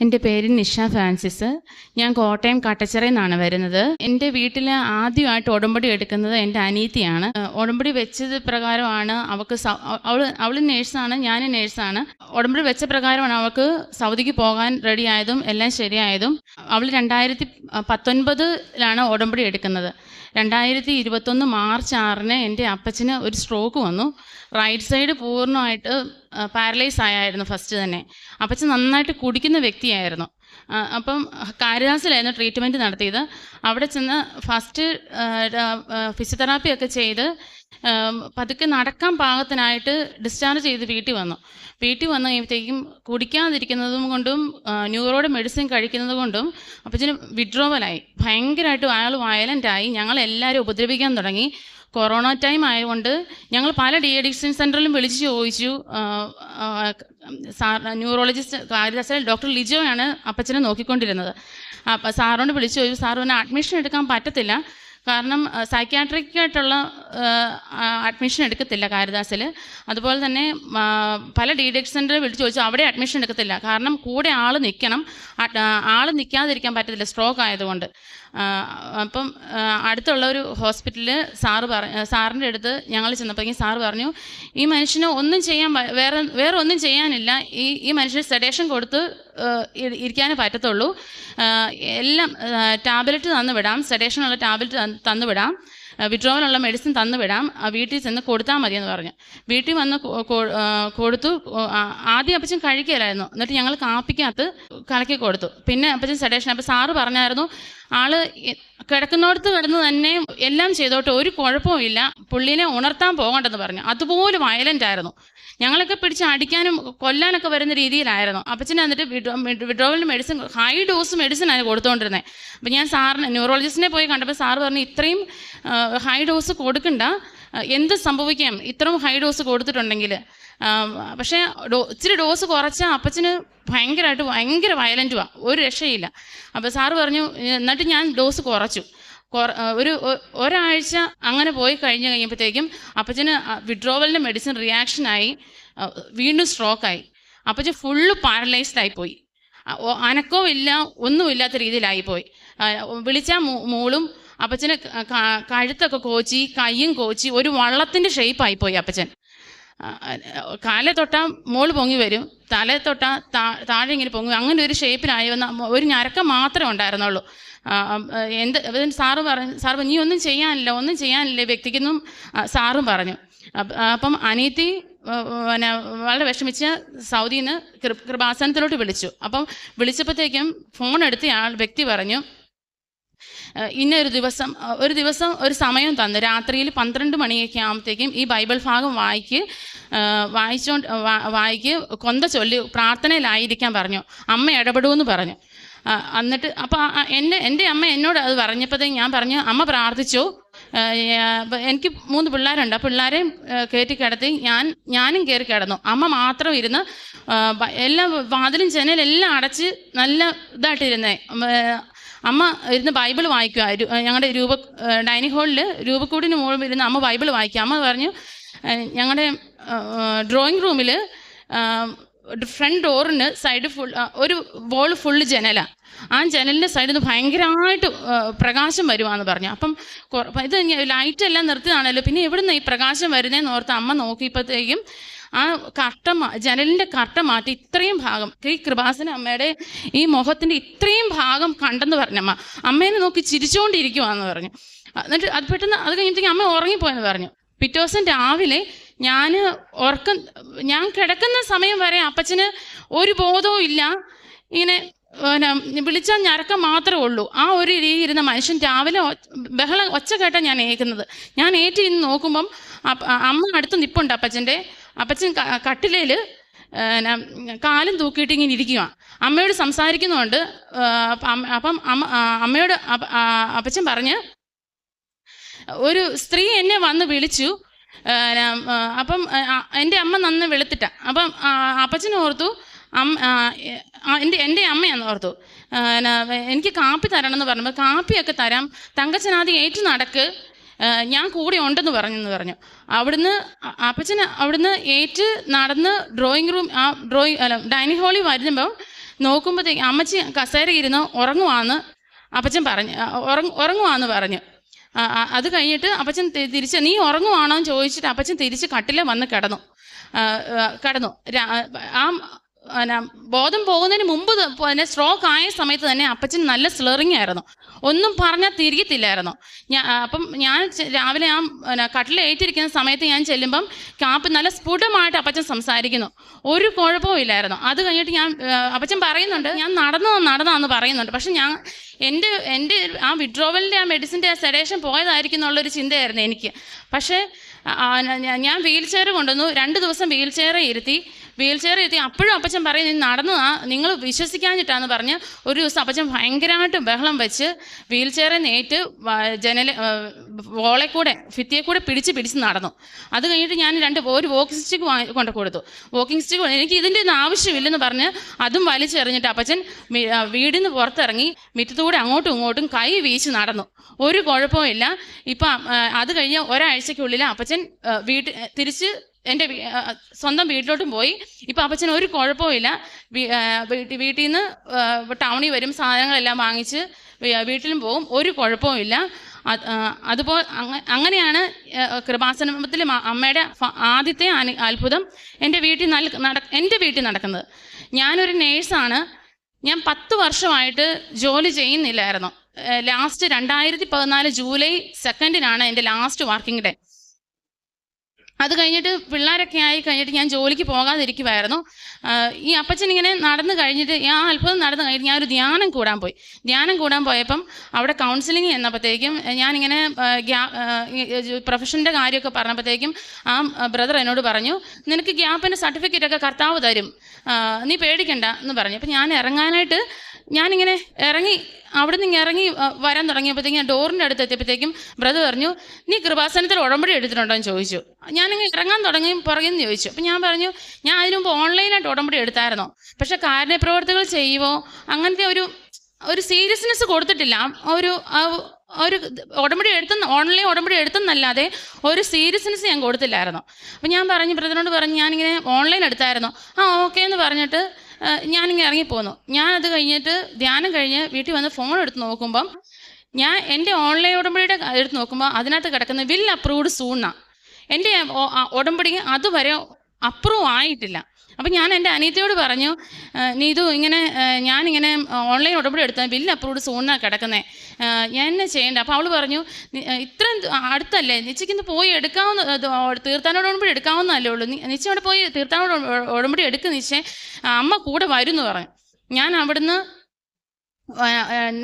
എന്റെ പേര് നിഷ ഫ്രാൻസിസ്. ഞാൻ കോട്ടയം കട്ടച്ചിറയിൽ നിന്നാണ് വരുന്നത്. എന്റെ വീട്ടിൽ ആദ്യമായിട്ട് ഉടമ്പടി എടുക്കുന്നത് എന്റെ അനീതിയാണ്. ഉടമ്പടി വെച്ചത് പ്രകാരമാണ് അവൾക്ക് അവൾ അവൾ നേഴ്സാണ് ഞാൻ നേഴ്സാണ്. ഉടമ്പടി വെച്ച പ്രകാരമാണ് അവൾക്ക് സൗദിക്ക് പോകാൻ റെഡിയായതും എല്ലാം ശരിയായതും. അവൾ രണ്ടായിരത്തി പത്തൊൻപതിലാണ് ഉടമ്പടി എടുക്കുന്നത്. രണ്ടായിരത്തി ഇരുപത്തൊന്ന് മാർച്ച് ആറിന് എന്റെ അപ്പച്ചന് ഒരു സ്ട്രോക്ക് വന്നു. റൈറ്റ് സൈഡ് പൂർണമായിട്ട് പാരലൈസ് ആയായിരുന്നു ഫസ്റ്റ് തന്നെ. അപ്പച്ചൻ നന്നായിട്ട് കുടിക്കുന്ന വ്യക്തിയായിരുന്നു. അപ്പം കാരിദാസിലായിരുന്നു ട്രീറ്റ്മെന്റ് നടത്തിയത്. അവിടെ ചെന്ന് ഫസ്റ്റ് ഫിസിയോതെറാപ്പി ഒക്കെ ചെയ്ത് പതുക്കെ നടക്കാൻ പാകത്തിനായിട്ട് ഡിസ്ചാർജ് ചെയ്ത് വീട്ടിൽ വന്നു. വീട്ടിൽ വന്നു കഴിയുമ്പോഴത്തേക്കും കുടിക്കാതിരിക്കുന്നതും കൊണ്ടും ന്യൂറോയുടെ മെഡിസിൻ കഴിക്കുന്നത് കൊണ്ടും അപ്പച്ചന് വിഡ്രോവലായി ഭയങ്കരമായിട്ട് അയാൾ വയലന്റായി ഞങ്ങളെല്ലാവരും ഉപദ്രവിക്കാൻ തുടങ്ങി. കൊറോണ ടൈം ആയതുകൊണ്ട് ഞങ്ങൾ പല ഡി അഡിക്ഷൻ സെന്ററിലും വിളിച്ച് ചോദിച്ചു. സാർ ന്യൂറോളജിസ്റ്റ് കാരിദാസിൽ ഡോക്ടർ ലിജോയാണ് അപ്പച്ചനെ നോക്കിക്കൊണ്ടിരുന്നത്. അപ്പം സാറിനോട് വിളിച്ചു ചോദിച്ചു സാർ ഒന്ന് അഡ്മിഷൻ എടുക്കാൻ പറ്റത്തില്ല. കാരണം സൈക്യാട്രിക് ആയിട്ടുള്ള അഡ്മിഷൻ എടുക്കത്തില്ല കാരിദാസിൽ. അതുപോലെ തന്നെ പല ഡി ഡെക്സ് സെന്ററിൽ വിളിച്ച് ചോദിച്ചു അവിടെ അഡ്മിഷൻ എടുക്കത്തില്ല. കാരണം കൂടെ ആൾ നിൽക്കണം ആൾ നിൽക്കാതിരിക്കാൻ പറ്റത്തില്ല സ്ട്രോക്ക് ആയതുകൊണ്ട്. അപ്പം അടുത്തുള്ള ഒരു ഹോസ്പിറ്റലിൽ സാറ് പറ സാറിന്റെ അടുത്ത് ഞങ്ങൾ ചെന്നപ്പോഴേക്കും സാറ് പറഞ്ഞു ഈ മനുഷ്യന് ഒന്നും ചെയ്യാൻ വേറെ വേറെ ഒന്നും ചെയ്യാനില്ല. ഈ ഈ മനുഷ്യന് സെഡേഷൻ കൊടുത്ത് ഇരിക്കാനേ പറ്റത്തുള്ളൂ. എല്ലാം ടാബ്ലറ്റ് തന്നു വിടാം. സെഡേഷനുള്ള ടാബ്ലറ്റ് തന്നു വിടാം. വിഡ്രോവലുള്ള മെഡിസിൻ തന്നു വിടാം വീട്ടിൽ ചെന്ന് കൊടുത്താൽ എന്ന് പറഞ്ഞു. വീട്ടിൽ വന്ന് കൊടുത്തു. ആദ്യം അപ്പച്ചൻ കഴിക്കലായിരുന്നു എന്നിട്ട് ഞങ്ങൾ കാപ്പിക്കകത്ത് കലക്കി കൊടുത്തു. പിന്നെ അപ്പച്ചൻ സെഡേഷൻ അപ്പം സാറ് പറഞ്ഞായിരുന്നു ആൾ കിടക്കുന്നിടത്ത് കിടന്ന് തന്നെ എല്ലാം ചെയ്തോട്ടെ. ഒരു കുഴപ്പവും ഇല്ല. പുള്ളീനെ ഉണർത്താൻ പോകണ്ടെന്ന് പറഞ്ഞു. അതുപോലെ വയലന്റ് ആയിരുന്നു. ഞങ്ങളൊക്കെ പിടിച്ച് അടിക്കാനും കൊല്ലാനൊക്കെ വരുന്ന രീതിയിലായിരുന്നു. അപ്പച്ചൻ എന്നിട്ട് വിഡ്രോവലിന് മെഡിസിൻ ഹൈ ഡോസ് മെഡിസിൻ ആണ് കൊടുത്തുകൊണ്ടിരുന്നത് അപ്പം ഞാൻ സാറിന് ന്യൂറോളജിസ്റ്റിനെ പോയി കണ്ടപ്പോൾ സാറ് പറഞ്ഞു ഇത്രയും ഹൈ ഡോസ് കൊടുക്കണ്ട. എന്ത് സംഭവിക്കാം? ഇത്രയും ഹൈ ഡോസ് കൊടുത്തിട്ടുണ്ടെങ്കിൽ. പക്ഷേ ഡോ ഇച്ചിരി ഡോസ് കുറച്ചാൽ അപ്പച്ചന് ഭയങ്കരമായിട്ട് ഭയങ്കര വയലന്റുമാണ് ഒരു രക്ഷയില്ല. അപ്പോൾ സാറ് പറഞ്ഞു എന്നിട്ട് ഞാൻ ഡോസ് കുറച്ചു. കുറ ഒരു ഒരാഴ്ച അങ്ങനെ പോയി കഴിഞ്ഞ് കഴിയുമ്പോഴത്തേക്കും അപ്പച്ചന് വിഡ്രോവലിന്റെ മെഡിസിൻ റിയാക്ഷനായി ആയി വീണ്ടും സ്ട്രോക്കായി അപ്പച്ചൻ ഫുള്ള് പാരലൈസ്ഡ് ആയിപ്പോയി. അനക്കവും ഇല്ല ഒന്നുമില്ലാത്ത രീതിയിലായിപ്പോയി. വിളിച്ച മൂളും അപ്പച്ചന് കഴുത്തൊക്കെ കോച്ചി കയ്യും കോച്ചി ഒരു വള്ളത്തിന്റെ ഷേപ്പായിപ്പോയി അപ്പച്ചൻ. കാലെ തൊട്ടാൽ മോൾ പൊങ്ങി വരും തല തൊട്ടാൽ താഴെ ഇങ്ങനെ പൊങ്ങി. അങ്ങനെ ഒരു ഷേപ്പിലായി വന്ന ഒരു ഞരക്കം മാത്രമേ ഉണ്ടായിരുന്നുള്ളൂ. എന്ത് സാറ് പറഞ്ഞു പറഞ്ഞു, നീ ഒന്നും ചെയ്യാനില്ല ഒന്നും ചെയ്യാനില്ല വ്യക്തിക്കൊന്നും സാറും പറഞ്ഞു. അപ്പം അനീതി പിന്നെ വളരെ വിഷമിച്ച് സൗദിയിൽ നിന്ന് കൃപാസനത്തിലോട്ട് വിളിച്ചു. അപ്പം വിളിച്ചപ്പോഴത്തേക്കും ഫോൺ എടുത്ത ആൾ വ്യക്തി പറഞ്ഞു ഇന്ന ഒരു ദിവസം ഒരു ദിവസം ഒരു സമയം തന്നു. രാത്രിയിൽ പന്ത്രണ്ട് മണിയൊക്കെ ആകുമ്പോഴത്തേക്കും ഈ ബൈബിൾ ഭാഗം വായിക്ക് വായിച്ചുകൊണ്ട് വായിക്ക് കൊന്ത ചൊല്ലി പ്രാർത്ഥനയിലായിരിക്കാൻ പറഞ്ഞു. അമ്മ ഇടപെടുമെന്ന് പറഞ്ഞു. എന്നിട്ട് അപ്പോൾ എന്നെ എന്റെ അമ്മ എന്നോട് അത് പറഞ്ഞപ്പോഴത്തേക്ക് ഞാൻ പറഞ്ഞു അമ്മ പ്രാർത്ഥിച്ചു. എനിക്ക് മൂന്ന് പിള്ളേരുണ്ട്. ആ പിള്ളേരെയും കയറ്റി കിടത്തി ഞാൻ ഞാനും കയറി കിടന്നു. അമ്മ മാത്രം ഇരുന്ന് എല്ലാം വാതിലും എല്ലാം അടച്ച് നല്ല ഇതായിട്ടിരുന്നേ. അമ്മ ഇരുന്ന് ബൈബിൾ വായിക്കുക. ഞങ്ങളുടെ രൂപ ഡൈനിങ് ഹാളിൽ രൂപക്കൂടിന് മുകളിൽ ഇരുന്ന് അമ്മ ബൈബിൾ വായിക്കുക. അമ്മ പറഞ്ഞു ഞങ്ങളുടെ ഡ്രോയിങ് റൂമിൽ ഫ്രണ്ട് ഡോറിന് സൈഡ് ഫുൾ ഒരു ബോൾ ഫുള്ള് ജനല. ആ ജനലിന്റെ സൈഡിൽ നിന്ന് ഭയങ്കരമായിട്ട് പ്രകാശം വരുവാന്ന് പറഞ്ഞു. അപ്പം ഇത് ലൈറ്റ് എല്ലാം നിർത്തിയതാണല്ലോ. പിന്നെ എവിടെ നിന്ന് ഈ പ്രകാശം വരുന്നതെന്ന് ഓർത്ത് അമ്മ നോക്കിയപ്പോഴത്തേക്കും ആ കട്ട ജനലിന്റെ കട്ട മാറ്റി ഇത്രയും ഭാഗം ഈ കൃപാസന അമ്മയുടെ ഈ മുഖത്തിന്റെ ഇത്രയും ഭാഗം കണ്ടെന്ന് പറഞ്ഞമ്മ അമ്മേനെ നോക്കി ചിരിച്ചുകൊണ്ടിരിക്കുവാന്ന് പറഞ്ഞു. എന്നിട്ട് അത് പെട്ടെന്ന് അത് കഴിഞ്ഞിട്ടേക്ക് അമ്മ ഉറങ്ങിപ്പോയെന്ന് പറഞ്ഞു. പിറ്റേ ദിവസം രാവിലെ ഞാൻ ഉറക്കം ഞാൻ കിടക്കുന്ന സമയം വരെ അപ്പച്ചന് ഒരു ബോധവും ഇല്ല. ഇങ്ങനെ വിളിച്ചാൽ ഞരക്കം മാത്രമേ ഉള്ളൂ. ആ ഒരു രീതി ഇരുന്ന മനുഷ്യൻ രാവിലെ ബഹളം ഒച്ച കേട്ടാ ഞാൻ ഏൽക്കുന്നത്. ഞാൻ ഏറ്റിരുന്ന് നോക്കുമ്പം അമ്മ അടുത്ത് നിപ്പുണ്ട് അപ്പച്ചന്റെ. അപ്പച്ചൻ കട്ടിലേൽ കാലും തൂക്കിയിട്ട് ഇങ്ങനെ ഇരിക്കുക അമ്മയോട് സംസാരിക്കുന്നുണ്ട് അപ്പം അമ്മ- അമ്മയോട് അപ്പച്ചൻ പറഞ്ഞ് ഒരു സ്ത്രീ എന്നെ വന്ന് വിളിച്ചു അപ്പം എന്റെ അമ്മ നന്ന് വെളുത്തിട്ട. അപ്പം അപ്പച്ചൻ ഓർത്തു അമ്മ എന്റെ എന്റെ അമ്മയാന്ന് ഓർത്തു. എനിക്ക് കാപ്പി തരണം എന്ന് പറഞ്ഞപ്പോൾ കാപ്പിയൊക്കെ തരാം. തങ്കച്ചനാദ്യം ഏറ്റു നടക്ക്. ഞാൻ കൂടെ ഉണ്ടെന്ന് പറഞ്ഞെന്ന് പറഞ്ഞു. അവിടുന്ന് അപ്പച്ചൻ അവിടുന്ന് ഏറ്റ് നടന്ന് ഡ്രോയിങ് റൂം ആ ഡ്രോയിങ് അല്ല ഡൈനിങ് ഹാളിൽ വരുമ്പം നോക്കുമ്പോഴത്തേക്ക് അമ്മച്ചി കസേര ഇരുന്ന് ഉറങ്ങുവാന്ന് അപ്പച്ചൻ പറഞ്ഞു ഉറങ്ങ ഉറങ്ങുവാന്ന് പറഞ്ഞു. അത് കഴിഞ്ഞിട്ട് അപ്പച്ചൻ തിരിച്ച് നീ ഉറങ്ങുവാണോ എന്ന് ചോദിച്ചിട്ട് അപ്പച്ചൻ തിരിച്ച് കട്ടിലെ വന്ന് കിടന്നു. കിടന്നു. ആ പിന്നെ ബോധം പോകുന്നതിന് മുമ്പ് പിന്നെ സ്ട്രോക്ക് ആയ സമയത്ത് തന്നെ അപ്പച്ചൻ നല്ല സ്ലറിങ് ആയിരുന്നു. ഒന്നും പറഞ്ഞാൽ തിരികത്തില്ലായിരുന്നു. ഞാൻ അപ്പം ഞാൻ രാവിലെ ആ കട്ടിൽ ഏറ്റിരിക്കുന്ന സമയത്ത് ഞാൻ ചെല്ലുമ്പം കാപ്പ് നല്ല സ്ഫുടമായിട്ട് അപ്പച്ചൻ സംസാരിക്കുന്നു. ഒരു കുഴപ്പവും ഇല്ലായിരുന്നു. അത് കഴിഞ്ഞിട്ട് ഞാൻ അപ്പച്ചൻ പറയുന്നുണ്ട് ഞാൻ നടന്നു നടന്നാന്ന് പറയുന്നുണ്ട്. പക്ഷെ ഞാൻ എന്റെ എന്റെ ആ വിഡ്രോവലിന്റെ ആ മെഡിസിന്റെ ആ സെഡേഷൻ പോയതായിരിക്കും എന്നുള്ളൊരു ചിന്തയായിരുന്നു എനിക്ക്. പക്ഷേ ഞാൻ- വീൽ ചെയർ കൊണ്ടുവന്നു. രണ്ട് ദിവസം വീൽ ചെയർ ഇരുത്തി. വീൽ ചെയർ ഇരുത്തി. അപ്പോഴും അപ്പച്ചൻ പറയും നടന്നതാ. നിങ്ങൾ വിശ്വസിക്കാഞ്ഞിട്ടാന്ന് പറഞ്ഞ് ഒരു ദിവസം അപ്പച്ചൻ ഭയങ്കരമായിട്ട് ബഹളം വെച്ച് വീൽ ചെയർ നേറ്റ് ജനല വോളെ കൂടെ ഭിത്തിയെ കൂടെ പിടിച്ച് പിടിച്ച് നടന്നു. അത് കഴിഞ്ഞിട്ട് ഞാൻ രണ്ട് ഒരു വോക്കിംഗ് സ്റ്റിക്ക് വാങ്ങി കൊണ്ട് കൊടുത്തു. വോക്കിംഗ് സ്റ്റിക്ക് എനിക്ക് ഇതിന്റെ ഒന്നും ആവശ്യമില്ലെന്ന് പറഞ്ഞ് അതും വലിച്ചെറിഞ്ഞിട്ട് അപ്പച്ചൻ വീടിന്ന് പുറത്തിറങ്ങി മിറ്റത്തൂടെ അങ്ങോട്ടും ഇങ്ങോട്ടും കൈ വീശി നടന്നു. ഒരു കുഴപ്പമില്ല ഇപ്പം അത് കഴിഞ്ഞ് ഒരാഴ്ചയ്ക്കുള്ളിൽ അപ്പച്ചൻ വീട്ടിൽ തിരിച്ച് എന്റെ സ്വന്തം വീട്ടിലോട്ടും പോയി. ഇപ്പം അപ്പച്ചൻ ഒരു കുഴപ്പമില്ല വീട്ടിൽ നിന്ന് ടൗണിൽ വരും സാധനങ്ങളെല്ലാം വാങ്ങിച്ച് വീട്ടിലും പോകും ഒരു കുഴപ്പമില്ല അതുപോലെ അങ്ങനെയാണ് കൃപാസനത്തിൽ അമ്മയുടെ ആദ്യത്തെ അത്ഭുതം എന്റെ വീട്ടിൽ നട എന്റെ വീട്ടിൽ നടക്കുന്നത്. ഞാനൊരു നേഴ്സാണ്. ഞാൻ പത്ത് വർഷമായിട്ട് ജോലി ചെയ്യുന്നില്ലായിരുന്നു. ലാസ്റ്റ് രണ്ടായിരത്തി പതിനാല് ജൂലൈ സെക്കൻഡിനാണ് എന്റെ ലാസ്റ്റ് വർക്കിംഗ് ഡേ. അത് കഴിഞ്ഞിട്ട് പിള്ളേരൊക്കെ ആയി കഴിഞ്ഞിട്ട് ഞാൻ ജോലിക്ക് പോകാതിരിക്കുമായിരുന്നു ഈ അപ്പച്ചൻ ഇങ്ങനെ നടന്നു കഴിഞ്ഞിട്ട് ആ അത്ഭുതം നടന്നു കഴിഞ്ഞിട്ട് ഞാൻ ഒരു ധ്യാനം കൂടാൻ പോയി. ധ്യാനം കൂടാൻ പോയപ്പം അവിടെ കൗൺസിലിംഗ് എന്നപ്പോഴത്തേക്കും ഞാനിങ്ങനെ പ്രൊഫഷന്റെ കാര്യമൊക്കെ പറഞ്ഞപ്പോഴത്തേക്കും ആ ബ്രദർ എന്നോട് പറഞ്ഞു നിനക്ക് ഗ്യാപ്പിന്റെ സർട്ടിഫിക്കറ്റ് ഒക്കെ കർത്താവ് തരും. നീ പേടിക്കണ്ട എന്ന് പറഞ്ഞു. അപ്പം ഞാൻ ഇറങ്ങാനായിട്ട് ഞാനിങ്ങനെ ഇറങ്ങി അവിടെ നിന്ന് ഇറങ്ങി വരാൻ തുടങ്ങിയപ്പോഴത്തേക്കും ഞാൻ ഡോറിന്റെ അടുത്ത് എത്തിയപ്പോഴത്തേക്കും ബ്രദർ പറഞ്ഞു നീ കൃപാസനത്തിൽ ഉടമ്പടി എടുത്തിട്ടുണ്ടോ? എന്ന് ചോദിച്ചു. ഞാനിങ്ങനെ ഇറങ്ങാൻ തുടങ്ങി പുറകിൽ നിന്ന് ചോദിച്ചു. അപ്പം ഞാൻ പറഞ്ഞു ഞാൻ അതിനു മുമ്പ് ഓൺലൈനായിട്ട് ഉടമ്പടി എടുത്തായിരുന്നോ? പക്ഷേ കാരുണ്യപ്രവർത്തികൾ ചെയ്യുമോ അങ്ങനത്തെ ഒരു ഒരു സീരിയസ്നെസ് കൊടുത്തിട്ടില്ല. ഒരു ഒരു ഉടമ്പടി എടുത്തെന്ന് ഓൺലൈൻ ഉടമ്പടി എടുത്തെന്നല്ലാതെ ഒരു സീരിയസ്നെസ് ഞാൻ കൊടുത്തില്ലായിരുന്നു? അപ്പം ഞാൻ പറഞ്ഞു ബ്രദറിനോട് പറഞ്ഞു ഞാനിങ്ങനെ ഓൺലൈൻ എടുത്തായിരുന്നു? ആ ഓക്കെ എന്ന് പറഞ്ഞിട്ട് ഞാനിങ്ങനെ ഇറങ്ങിപ്പോന്നു. ഞാൻ അത് കഴിഞ്ഞിട്ട് ധ്യാനം കഴിഞ്ഞ് വീട്ടിൽ വന്ന് ഫോൺ എടുത്ത് നോക്കുമ്പം ഞാൻ എന്റെ ഓൺലൈൻ ഉടമ്പടിയുടെ എടുത്ത് നോക്കുമ്പോൾ അതിനകത്ത് കിടക്കുന്ന വിൽ അപ്രൂവ്ഡ് സൂണാണ് എന്റെ ഉടമ്പടി അതുവരെ അപ്രൂവ് ആയിട്ടില്ല. അപ്പം ഞാൻ എന്റെ അനിയത്തിയോട് പറഞ്ഞു നീ നീതു ഇങ്ങനെ ഞാനിങ്ങനെ ഓൺലൈൻ ഉടമ്പടി എടുത്ത ബില്ല് അപ്രൂവ്ഡ് സൂണാണ് കിടക്കുന്നത് ഞാൻ എന്നെ ചെയ്യേണ്ട? അപ്പോൾ അവൾ പറഞ്ഞു "നി- ആ, ഇത്രയും അടുത്തല്ലേ നിശ്ചയ്ക്കിന്ന് പോയി എടുക്കാവുന്ന തീർത്ഥാനോട് ഉടമ്പടി എടുക്കാവുന്നതല്ലേ ഉള്ളൂ. നി- നിശ്ചയം അവിടെ പോയി തീർത്ഥാനോട് ഉട- ഉടമ്പടി എടുക്കുന്ന നിശ്ചയം അമ്മ കൂടെ വരും എന്ന് പറഞ്ഞു. ഞാൻ അവിടുന്ന്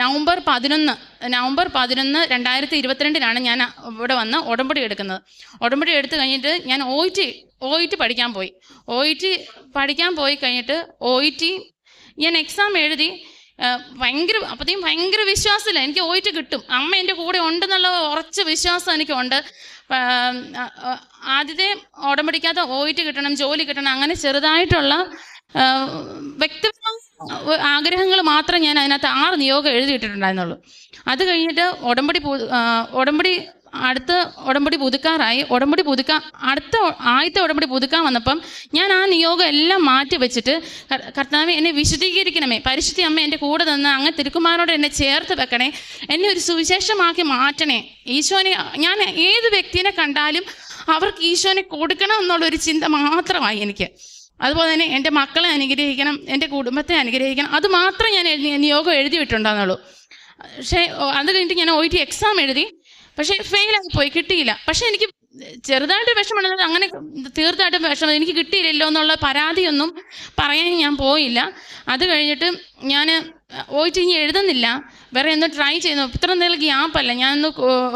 നവംബർ പതിനൊന്ന് നവംബർ പതിനൊന്ന് രണ്ടായിരത്തി ഇരുപത്തിരണ്ടിലാണ് ഞാൻ ഇവിടെ വന്ന് ഉടമ്പടി എടുക്കുന്നത്. ഉടമ്പടി എടുത്തു കഴിഞ്ഞിട്ട് ഞാൻ ഒ ടി ഒ ടി പഠിക്കാൻ പോയി. ഒ ടി പഠിക്കാൻ പോയി കഴിഞ്ഞിട്ട് ഒ ടി ഞാൻ എക്സാം എഴുതി ഭയങ്കര അപ്പോഴത്തേക്കും ഭയങ്കര വിശ്വാസമില്ല. എനിക്ക് ഒ ടി കിട്ടും. അമ്മ എന്റെ കൂടെ ഉണ്ടെന്നുള്ള ഉറച്ച വിശ്വാസം എനിക്കുണ്ട്. ആദ്യത്തെ ഉടമ്പടിക്കാത്ത ഒ ടി കിട്ടണം ജോലി കിട്ടണം അങ്ങനെ ചെറുതായിട്ടുള്ള വ്യക്തിപരമായ ആഗ്രഹങ്ങൾ മാത്രം ഞാൻ അതിനകത്ത് ആറ് നിയോഗം എഴുതിയിട്ടിട്ടുണ്ടായിരുന്നുള്ളൂ. അത് കഴിഞ്ഞിട്ട് ഉടമ്പടി ഉടമ്പടി അടുത്ത ഉടമ്പടി പുതുക്കാറായി. ഉടമ്പടി പുതുക്കാൻ അടുത്ത ആദ്യത്തെ ഉടമ്പടി പുതുക്കാൻ വന്നപ്പം ഞാൻ ആ നിയോഗം എല്ലാം മാറ്റി വെച്ചിട്ട് കർത്താവ് എന്നെ വിശദീകരിക്കണമേ പരിശുദ്ധി അമ്മ എന്റെ കൂടെ നിന്ന് അങ്ങ് തിരുക്കുമാരോട് എന്നെ ചേർത്ത് വെക്കണേ. എന്നെ ഒരു സുവിശേഷമാക്കി മാറ്റണേ. ഈശോനെ ഞാൻ ഏത് വ്യക്തിനെ കണ്ടാലും അവർക്ക് ഈശോനെ കൊടുക്കണം എന്നുള്ളൊരു ചിന്ത മാത്രമായി എനിക്ക്. അതുപോലെ തന്നെ എന്റെ മക്കളെ അനുഗ്രഹിക്കണം എന്റെ കുടുംബത്തെ അനുഗ്രഹിക്കണം. അത് മാത്രം ഞാൻ നിയോഗം എഴുതി വിട്ടുണ്ടാകുന്നുള്ളൂ പക്ഷേ അത് കഴിഞ്ഞിട്ട് ഞാൻ ഒ ടി എക്സാം എഴുതി. പക്ഷേ ഫെയിലായി പോയി കിട്ടിയില്ല. പക്ഷേ എനിക്ക് ചെറുതായിട്ട് വിഷമമുള്ളത് അങ്ങനെ തീർച്ചയായിട്ടും വിഷമം. എനിക്ക് കിട്ടിയില്ലല്ലോ എന്നുള്ള പരാതിയൊന്നും പറയാൻ ഞാൻ പോയില്ല. അത് കഴിഞ്ഞിട്ട് ഞാൻ ടി ഇനി എഴുതുന്നില്ല. വേറെ ഒന്ന് ട്രൈ ചെയ്യുന്നു. ഇത്ര എന്തെങ്കിലും ഗ്യാപ്പല്ല ഞാനൊന്ന്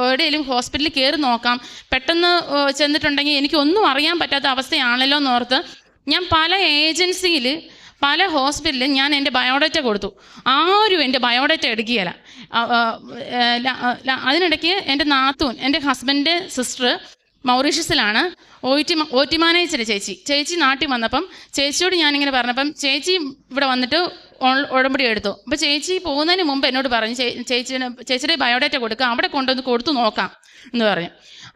എവിടെയെങ്കിലും ഹോസ്പിറ്റലിൽ കയറി നോക്കാം. പെട്ടെന്ന് ചെന്നിട്ടുണ്ടെങ്കിൽ എനിക്കൊന്നും അറിയാൻ പറ്റാത്ത അവസ്ഥയാണല്ലോ എന്നോർത്ത് ഞാൻ പല ഏജൻസിയിൽ പല ഹോസ്പിറ്റലിൽ ഞാൻ എന്റെ ബയോഡേറ്റ കൊടുത്തു. ആരും എന്റെ ബയോഡേറ്റ എടുക്കുകയില്ല. അതിനിടയ്ക്ക് എന്റെ നാത്തൂൻ എന്റെ husband sister മൗറീഷ്യസിലാണ്. O T O T manager ചേച്ചി. ചേച്ചി നാട്ടിൽ വന്നപ്പം ചേച്ചിയോട് ഞാനിങ്ങനെ പറഞ്ഞപ്പം ചേച്ചി ഇവിടെ വന്നിട്ട് ഉടമ്പടി എടുത്തു. അപ്പോൾ ചേച്ചി പോകുന്നതിന് മുമ്പ് എന്നോട് പറഞ്ഞു ചേച്ചിന് ചേച്ചിയുടെ ബയോഡേറ്റ കൊടുക്കുക അവിടെ കൊണ്ടുവന്ന് കൊടുത്തു നോക്കാം എന്ന് പറഞ്ഞു.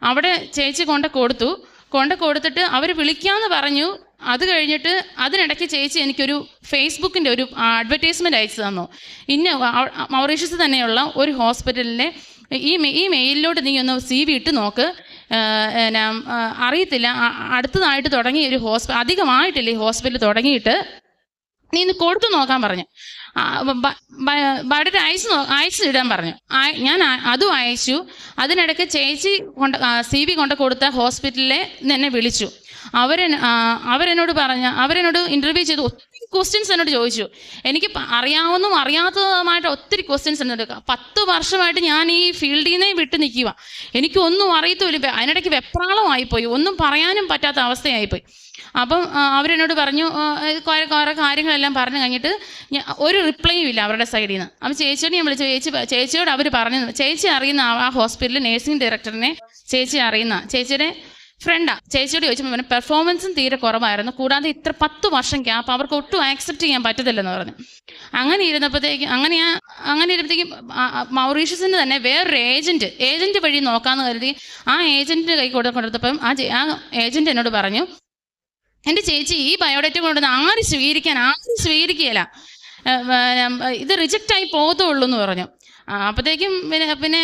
അവിടെ ചേച്ചി കൊണ്ട് കൊടുത്തു. കൊണ്ട് കൊടുത്തിട്ട് അവർ വിളിക്കാമെന്ന് പറഞ്ഞു. അത് കഴിഞ്ഞിട്ട് അതിനിടയ്ക്ക് ചേച്ചി എനിക്കൊരു ഫേസ്ബുക്കിന്റെ ഒരു അഡ്വർടൈസ്മെന്റ് അയച്ചു തന്നു. ഇന്ന മൗറീഷ്യസ് തന്നെയുള്ള ഒരു ഹോസ്പിറ്റലിലെ ഈ ഈ മെയിലിലോട്ട് നീ ഒന്ന് സി വി ഇട്ട് നോക്ക്. എന്നാ, അറിയത്തില്ല. അടുത്തതായിട്ട് തുടങ്ങിയ ഒരു ഹോസ്പിറ്റൽ അധികമായിട്ടില്ല ഈ ഹോസ്പിറ്റൽ തുടങ്ങിയിട്ട്. നീ ഇന്ന് കൊടുത്തു നോക്കാൻ പറഞ്ഞു. ബയോഡേറ്റ അയച്ചു നോ അയച്ചു ഇടാൻ പറഞ്ഞു. ഞാൻ അതും അയച്ചു. അതിനിടയ്ക്ക് ചേച്ചി കൊണ്ട് സി വി കൊണ്ട് കൊടുത്ത ഹോസ്പിറ്റലിലെ എന്നെ വിളിച്ചു. അവരെ അവരെന്നോട് പറഞ്ഞ അവരെന്നോട് ഇന്റർവ്യൂ ചെയ്ത് ഒത്തിരി ക്വസ്റ്റ്യൻസ് എന്നോട് ചോദിച്ചു. എനിക്ക് അറിയാവുന്നതും അറിയാത്തതുമായിട്ട് ഒത്തിരി ക്വസ്റ്റ്യൻസ് എന്നോട് പത്ത് വർഷമായിട്ട് ഞാൻ ഈ ഫീൽഡിൽ നിന്നേ വിട്ട് നിൽക്കുക എനിക്കൊന്നും അറിയത്തുമില്ല. അതിനിടയ്ക്ക് വെപ്രാളമായിപ്പോയി. ഒന്നും പറയാനും പറ്റാത്ത അവസ്ഥയായിപ്പോയി. അപ്പം അവരെന്നോട് പറഞ്ഞു കുറെ കുറെ കാര്യങ്ങളെല്ലാം പറഞ്ഞു കഴിഞ്ഞിട്ട് ഒരു റിപ്ലൈയും ഇല്ല അവരുടെ സൈഡിൽ നിന്ന് അപ്പം ചേച്ചിയോട് ഞാൻ വിളിച്ചു. ചേച്ചി ചേച്ചിയോട് അവർ പറഞ്ഞു ചേച്ചി അറിയുന്ന ആ ഹോസ്പിറ്റലിൽ നേഴ്സിംഗ് ഡയറക്ടറിനെ ചേച്ചി അറിയുന്ന ചേച്ചിയുടെ ഫ്രണ്ടാ ചേച്ചിയോട് ചോദിച്ചപ്പോൾ അവന് പെർഫോമൻസും തീരെ കുറവായിരുന്നു. കൂടാതെ ഇത്ര പത്ത് വർഷം ഗ്യാപ്പ് അവർക്ക് ഒട്ടും ആക്സെപ്റ്റ് ചെയ്യാൻ പറ്റത്തില്ലെന്ന് പറഞ്ഞു. അങ്ങനെ ഇരുന്നപ്പോഴത്തേക്ക് അങ്ങനെ ഞാൻ അങ്ങനെ ഇരുന്നപ്പോഴത്തേക്കും മൗറീഷ്യസിന് തന്നെ വേറൊരു ഏജന്റ് ഏജന്റ് വഴി നോക്കാമെന്ന് കരുതി ആ ഏജന്റിന്റെ കൈ കൊടു കൊടുത്തപ്പം ആ ഏജന്റ് ആ ഏജന്റ് എന്നോട് പറഞ്ഞു എന്റെ ചേച്ചി ഈ ബയോഡേറ്റ കൊണ്ടുവന്ന് ആരും സ്വീകരിക്കാൻ ആരും സ്വീകരിക്കുകയില്ല. ഇത് റിജക്റ്റ് ആയി പോകത്തുള്ളൂ എന്ന് പറഞ്ഞു. അപ്പോഴത്തേക്കും പിന്നെ പിന്നെ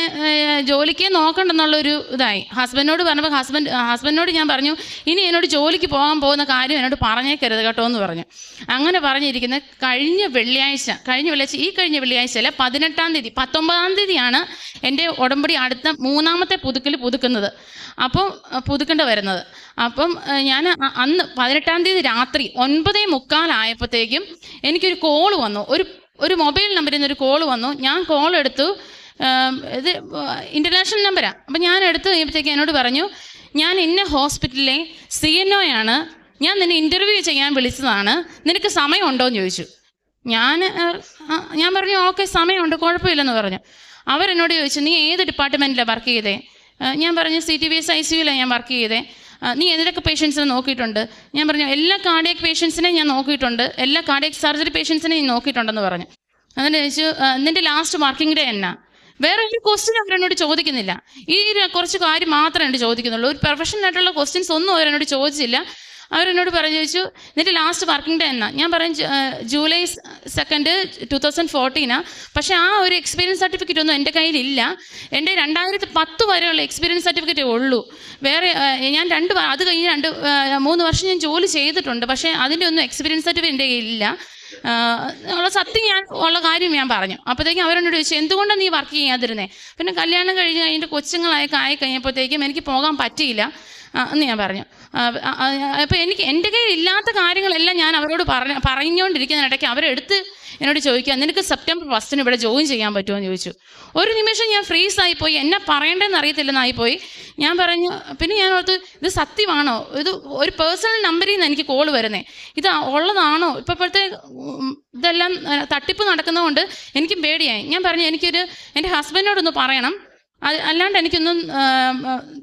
ജോലിക്ക് നോക്കണ്ടെന്നുള്ളൊരു ഇതായി. ഹസ്ബൻഡിനോട് പറഞ്ഞപ്പോൾ ഹസ്ബൻഡ് ഹസ്ബൻഡിനോട് ഞാൻ പറഞ്ഞു ഇനി എന്നോട് ജോലിക്ക് പോകാൻ പോകുന്ന കാര്യം എന്നോട് പറഞ്ഞേക്കരുത് കേട്ടോ എന്ന് പറഞ്ഞു. അങ്ങനെ പറഞ്ഞിരിക്കുന്ന കഴിഞ്ഞ വെള്ളിയാഴ്ച കഴിഞ്ഞ വെള്ളിയാഴ്ച ഈ കഴിഞ്ഞ വെള്ളിയാഴ്ച പതിനെട്ടാം തീയതി പത്തൊമ്പതാം തീയതിയാണ് എന്റെ ഉടമ്പടി അടുത്ത മൂന്നാമത്തെ പുതുക്കൽ പുതുക്കുന്നത്. അപ്പം പുതുക്കണ്ട വരുന്നത്. അപ്പം ഞാൻ അന്ന് പതിനെട്ടാം തീയതി രാത്രി ഒൻപതേ മുക്കാലായപ്പോഴത്തേക്കും എനിക്കൊരു കോൾ വന്നു. ഒരു ഒരു മൊബൈൽ നമ്പറിൽ നിന്ന് ഒരു കോൾ വന്നു. ഞാൻ കോൾ എടുത്തു. ഇത് ഇന്റർനാഷണൽ നമ്പരാണ് അപ്പം ഞാൻ എടുത്ത് കഴിയുമ്പോഴത്തേക്ക് എന്നോട് പറഞ്ഞു ഞാൻ ഇന്ന ഹോസ്പിറ്റലിലെ സി എൻ ഒ ആണ്. ഞാൻ നിന്നെ ഇന്റർവ്യൂ ചെയ്യാൻ വിളിച്ചതാണ്. നിനക്ക് സമയമുണ്ടോ? എന്ന് ചോദിച്ചു. ഞാൻ ഞാൻ പറഞ്ഞു ഓക്കെ സമയമുണ്ട്. കുഴപ്പമില്ലെന്ന് പറഞ്ഞു. അവരെന്നോട് ചോദിച്ചു നീ ഏത് ഡിപ്പാർട്ട്മെന്റിലാണ് വർക്ക് ചെയ്തേ? ഞാൻ പറഞ്ഞു C T B S I സിയുലാണ് ഞാൻ വർക്ക് ചെയ്തേ. നീ ഏതൊക്കെ പേഷ്യൻസിനെ നോക്കിയിട്ടുണ്ട്? ഞാൻ പറഞ്ഞു എല്ലാ കാർഡിയക് പേഷ്യൻസിനെയും ഞാൻ നോക്കിയിട്ടുണ്ട്. എല്ലാ കാർഡിയക് സർജറി പേഷ്യൻസിനെ ഞാൻ നോക്കിയിട്ടുണ്ടെന്ന് പറഞ്ഞു. അങ്ങനെ ചോദിച്ചു "ആ, നിന്റെ ലാസ്റ്റ് വർക്കിംഗ് ഡേ എന്നാ. വേറെ ഒരു ക്വസ്റ്റ്യൻ അവരെന്നോട് ചോദിക്കുന്നില്ല. ഈ കുറച്ച് കാര്യം മാത്രമേ എന്നോട് ചോദിക്കുന്നുള്ളൂ. ഒരു പ്രൊഫഷണൽ ആയിട്ടുള്ള ക്വസ്റ്റ്യൻസ് ഒന്നും അവരെന്നോട് ചോദിച്ചില്ല. അവരെന്നോട് പറഞ്ഞു ചോദിച്ചു എന്നിട്ട് ലാസ്റ്റ് വർക്കിംഗ് ഡേ എന്നാ? ഞാൻ പറഞ്ഞു ജൂലൈ സെക്കൻഡ് ടു തൗസൻഡ് ഫോർട്ടീനാണ് പക്ഷേ ആ ഒരു എക്സ്പീരിയൻസ് സർട്ടിഫിക്കറ്റ് ഒന്നും എന്റെ കയ്യിലില്ല. എന്റെ രണ്ടായിരത്തി പത്ത് വരെയുള്ള എക്സ്പീരിയൻസ് സർട്ടിഫിക്കറ്റേ ഉള്ളൂ. വേറെ ഞാൻ രണ്ട് അത് കഴിഞ്ഞ് രണ്ട് മൂന്ന് വർഷം ഞാൻ ജോലി ചെയ്തിട്ടുണ്ട്. പക്ഷേ അതിന്റെ ഒന്നും എക്സ്പീരിയൻസ് സർട്ടിഫിക്കറ്റ് എന്റെ കയ്യിലില്ല. ഉള്ള സത്യം ഞാൻ ഉള്ള കാര്യം ഞാൻ പറഞ്ഞു. അപ്പോഴത്തേക്കും അവരോട് ചോദിച്ചു എന്തുകൊണ്ടാണ് നീ വർക്ക് ചെയ്യാതിരുന്നേ? പിന്നെ കല്യാണം കഴിഞ്ഞ് കഴിഞ്ഞിട്ട് കൊച്ചുങ്ങളായൊക്കെ ആയി കഴിഞ്ഞപ്പോഴത്തേക്കും എനിക്ക് പോകാൻ പറ്റിയില്ല. എന്ന് ഞാൻ പറഞ്ഞു. അപ്പോൾ എനിക്ക് എന്റെ കയ്യിൽ ഇല്ലാത്ത കാര്യങ്ങളെല്ലാം ഞാൻ അവരോട് പറഞ്ഞ പറഞ്ഞുകൊണ്ടിരിക്കുന്ന ഇടയ്ക്ക് അവരെടുത്ത് എന്നോട് ചോദിക്കുക നിനക്ക് സെപ്റ്റംബർ ഫസ്റ്റിന് ഇവിടെ ജോയിൻ ചെയ്യാൻ പറ്റുമോ? എന്ന് ചോദിച്ചു. ഒരു നിമിഷം ഞാൻ ഫ്രീസ് ആയിപ്പോയി എന്നെ പറയേണ്ടതെന്ന് അറിയത്തില്ലെന്നായിപ്പോയി. ഞാൻ പറഞ്ഞു പിന്നെ ഞാൻ ഓർത്ത് ഇത് സത്യമാണോ? ഇത് ഒരു പേഴ്സണൽ നമ്പറിൽ നിന്ന് എനിക്ക് കോൾ വരുന്നേ. ഇത് ഉള്ളതാണോ? ഇപ്പം ഇപ്പോഴത്തെ ഇതെല്ലാം തട്ടിപ്പ് നടക്കുന്നതുകൊണ്ട് എനിക്കും പേടിയായി. ഞാൻ പറഞ്ഞു എനിക്കൊരു എന്റെ ഹസ്ബൻഡിനോടൊന്ന് പറയണം. അല്ലാണ്ട് എനിക്കൊന്നും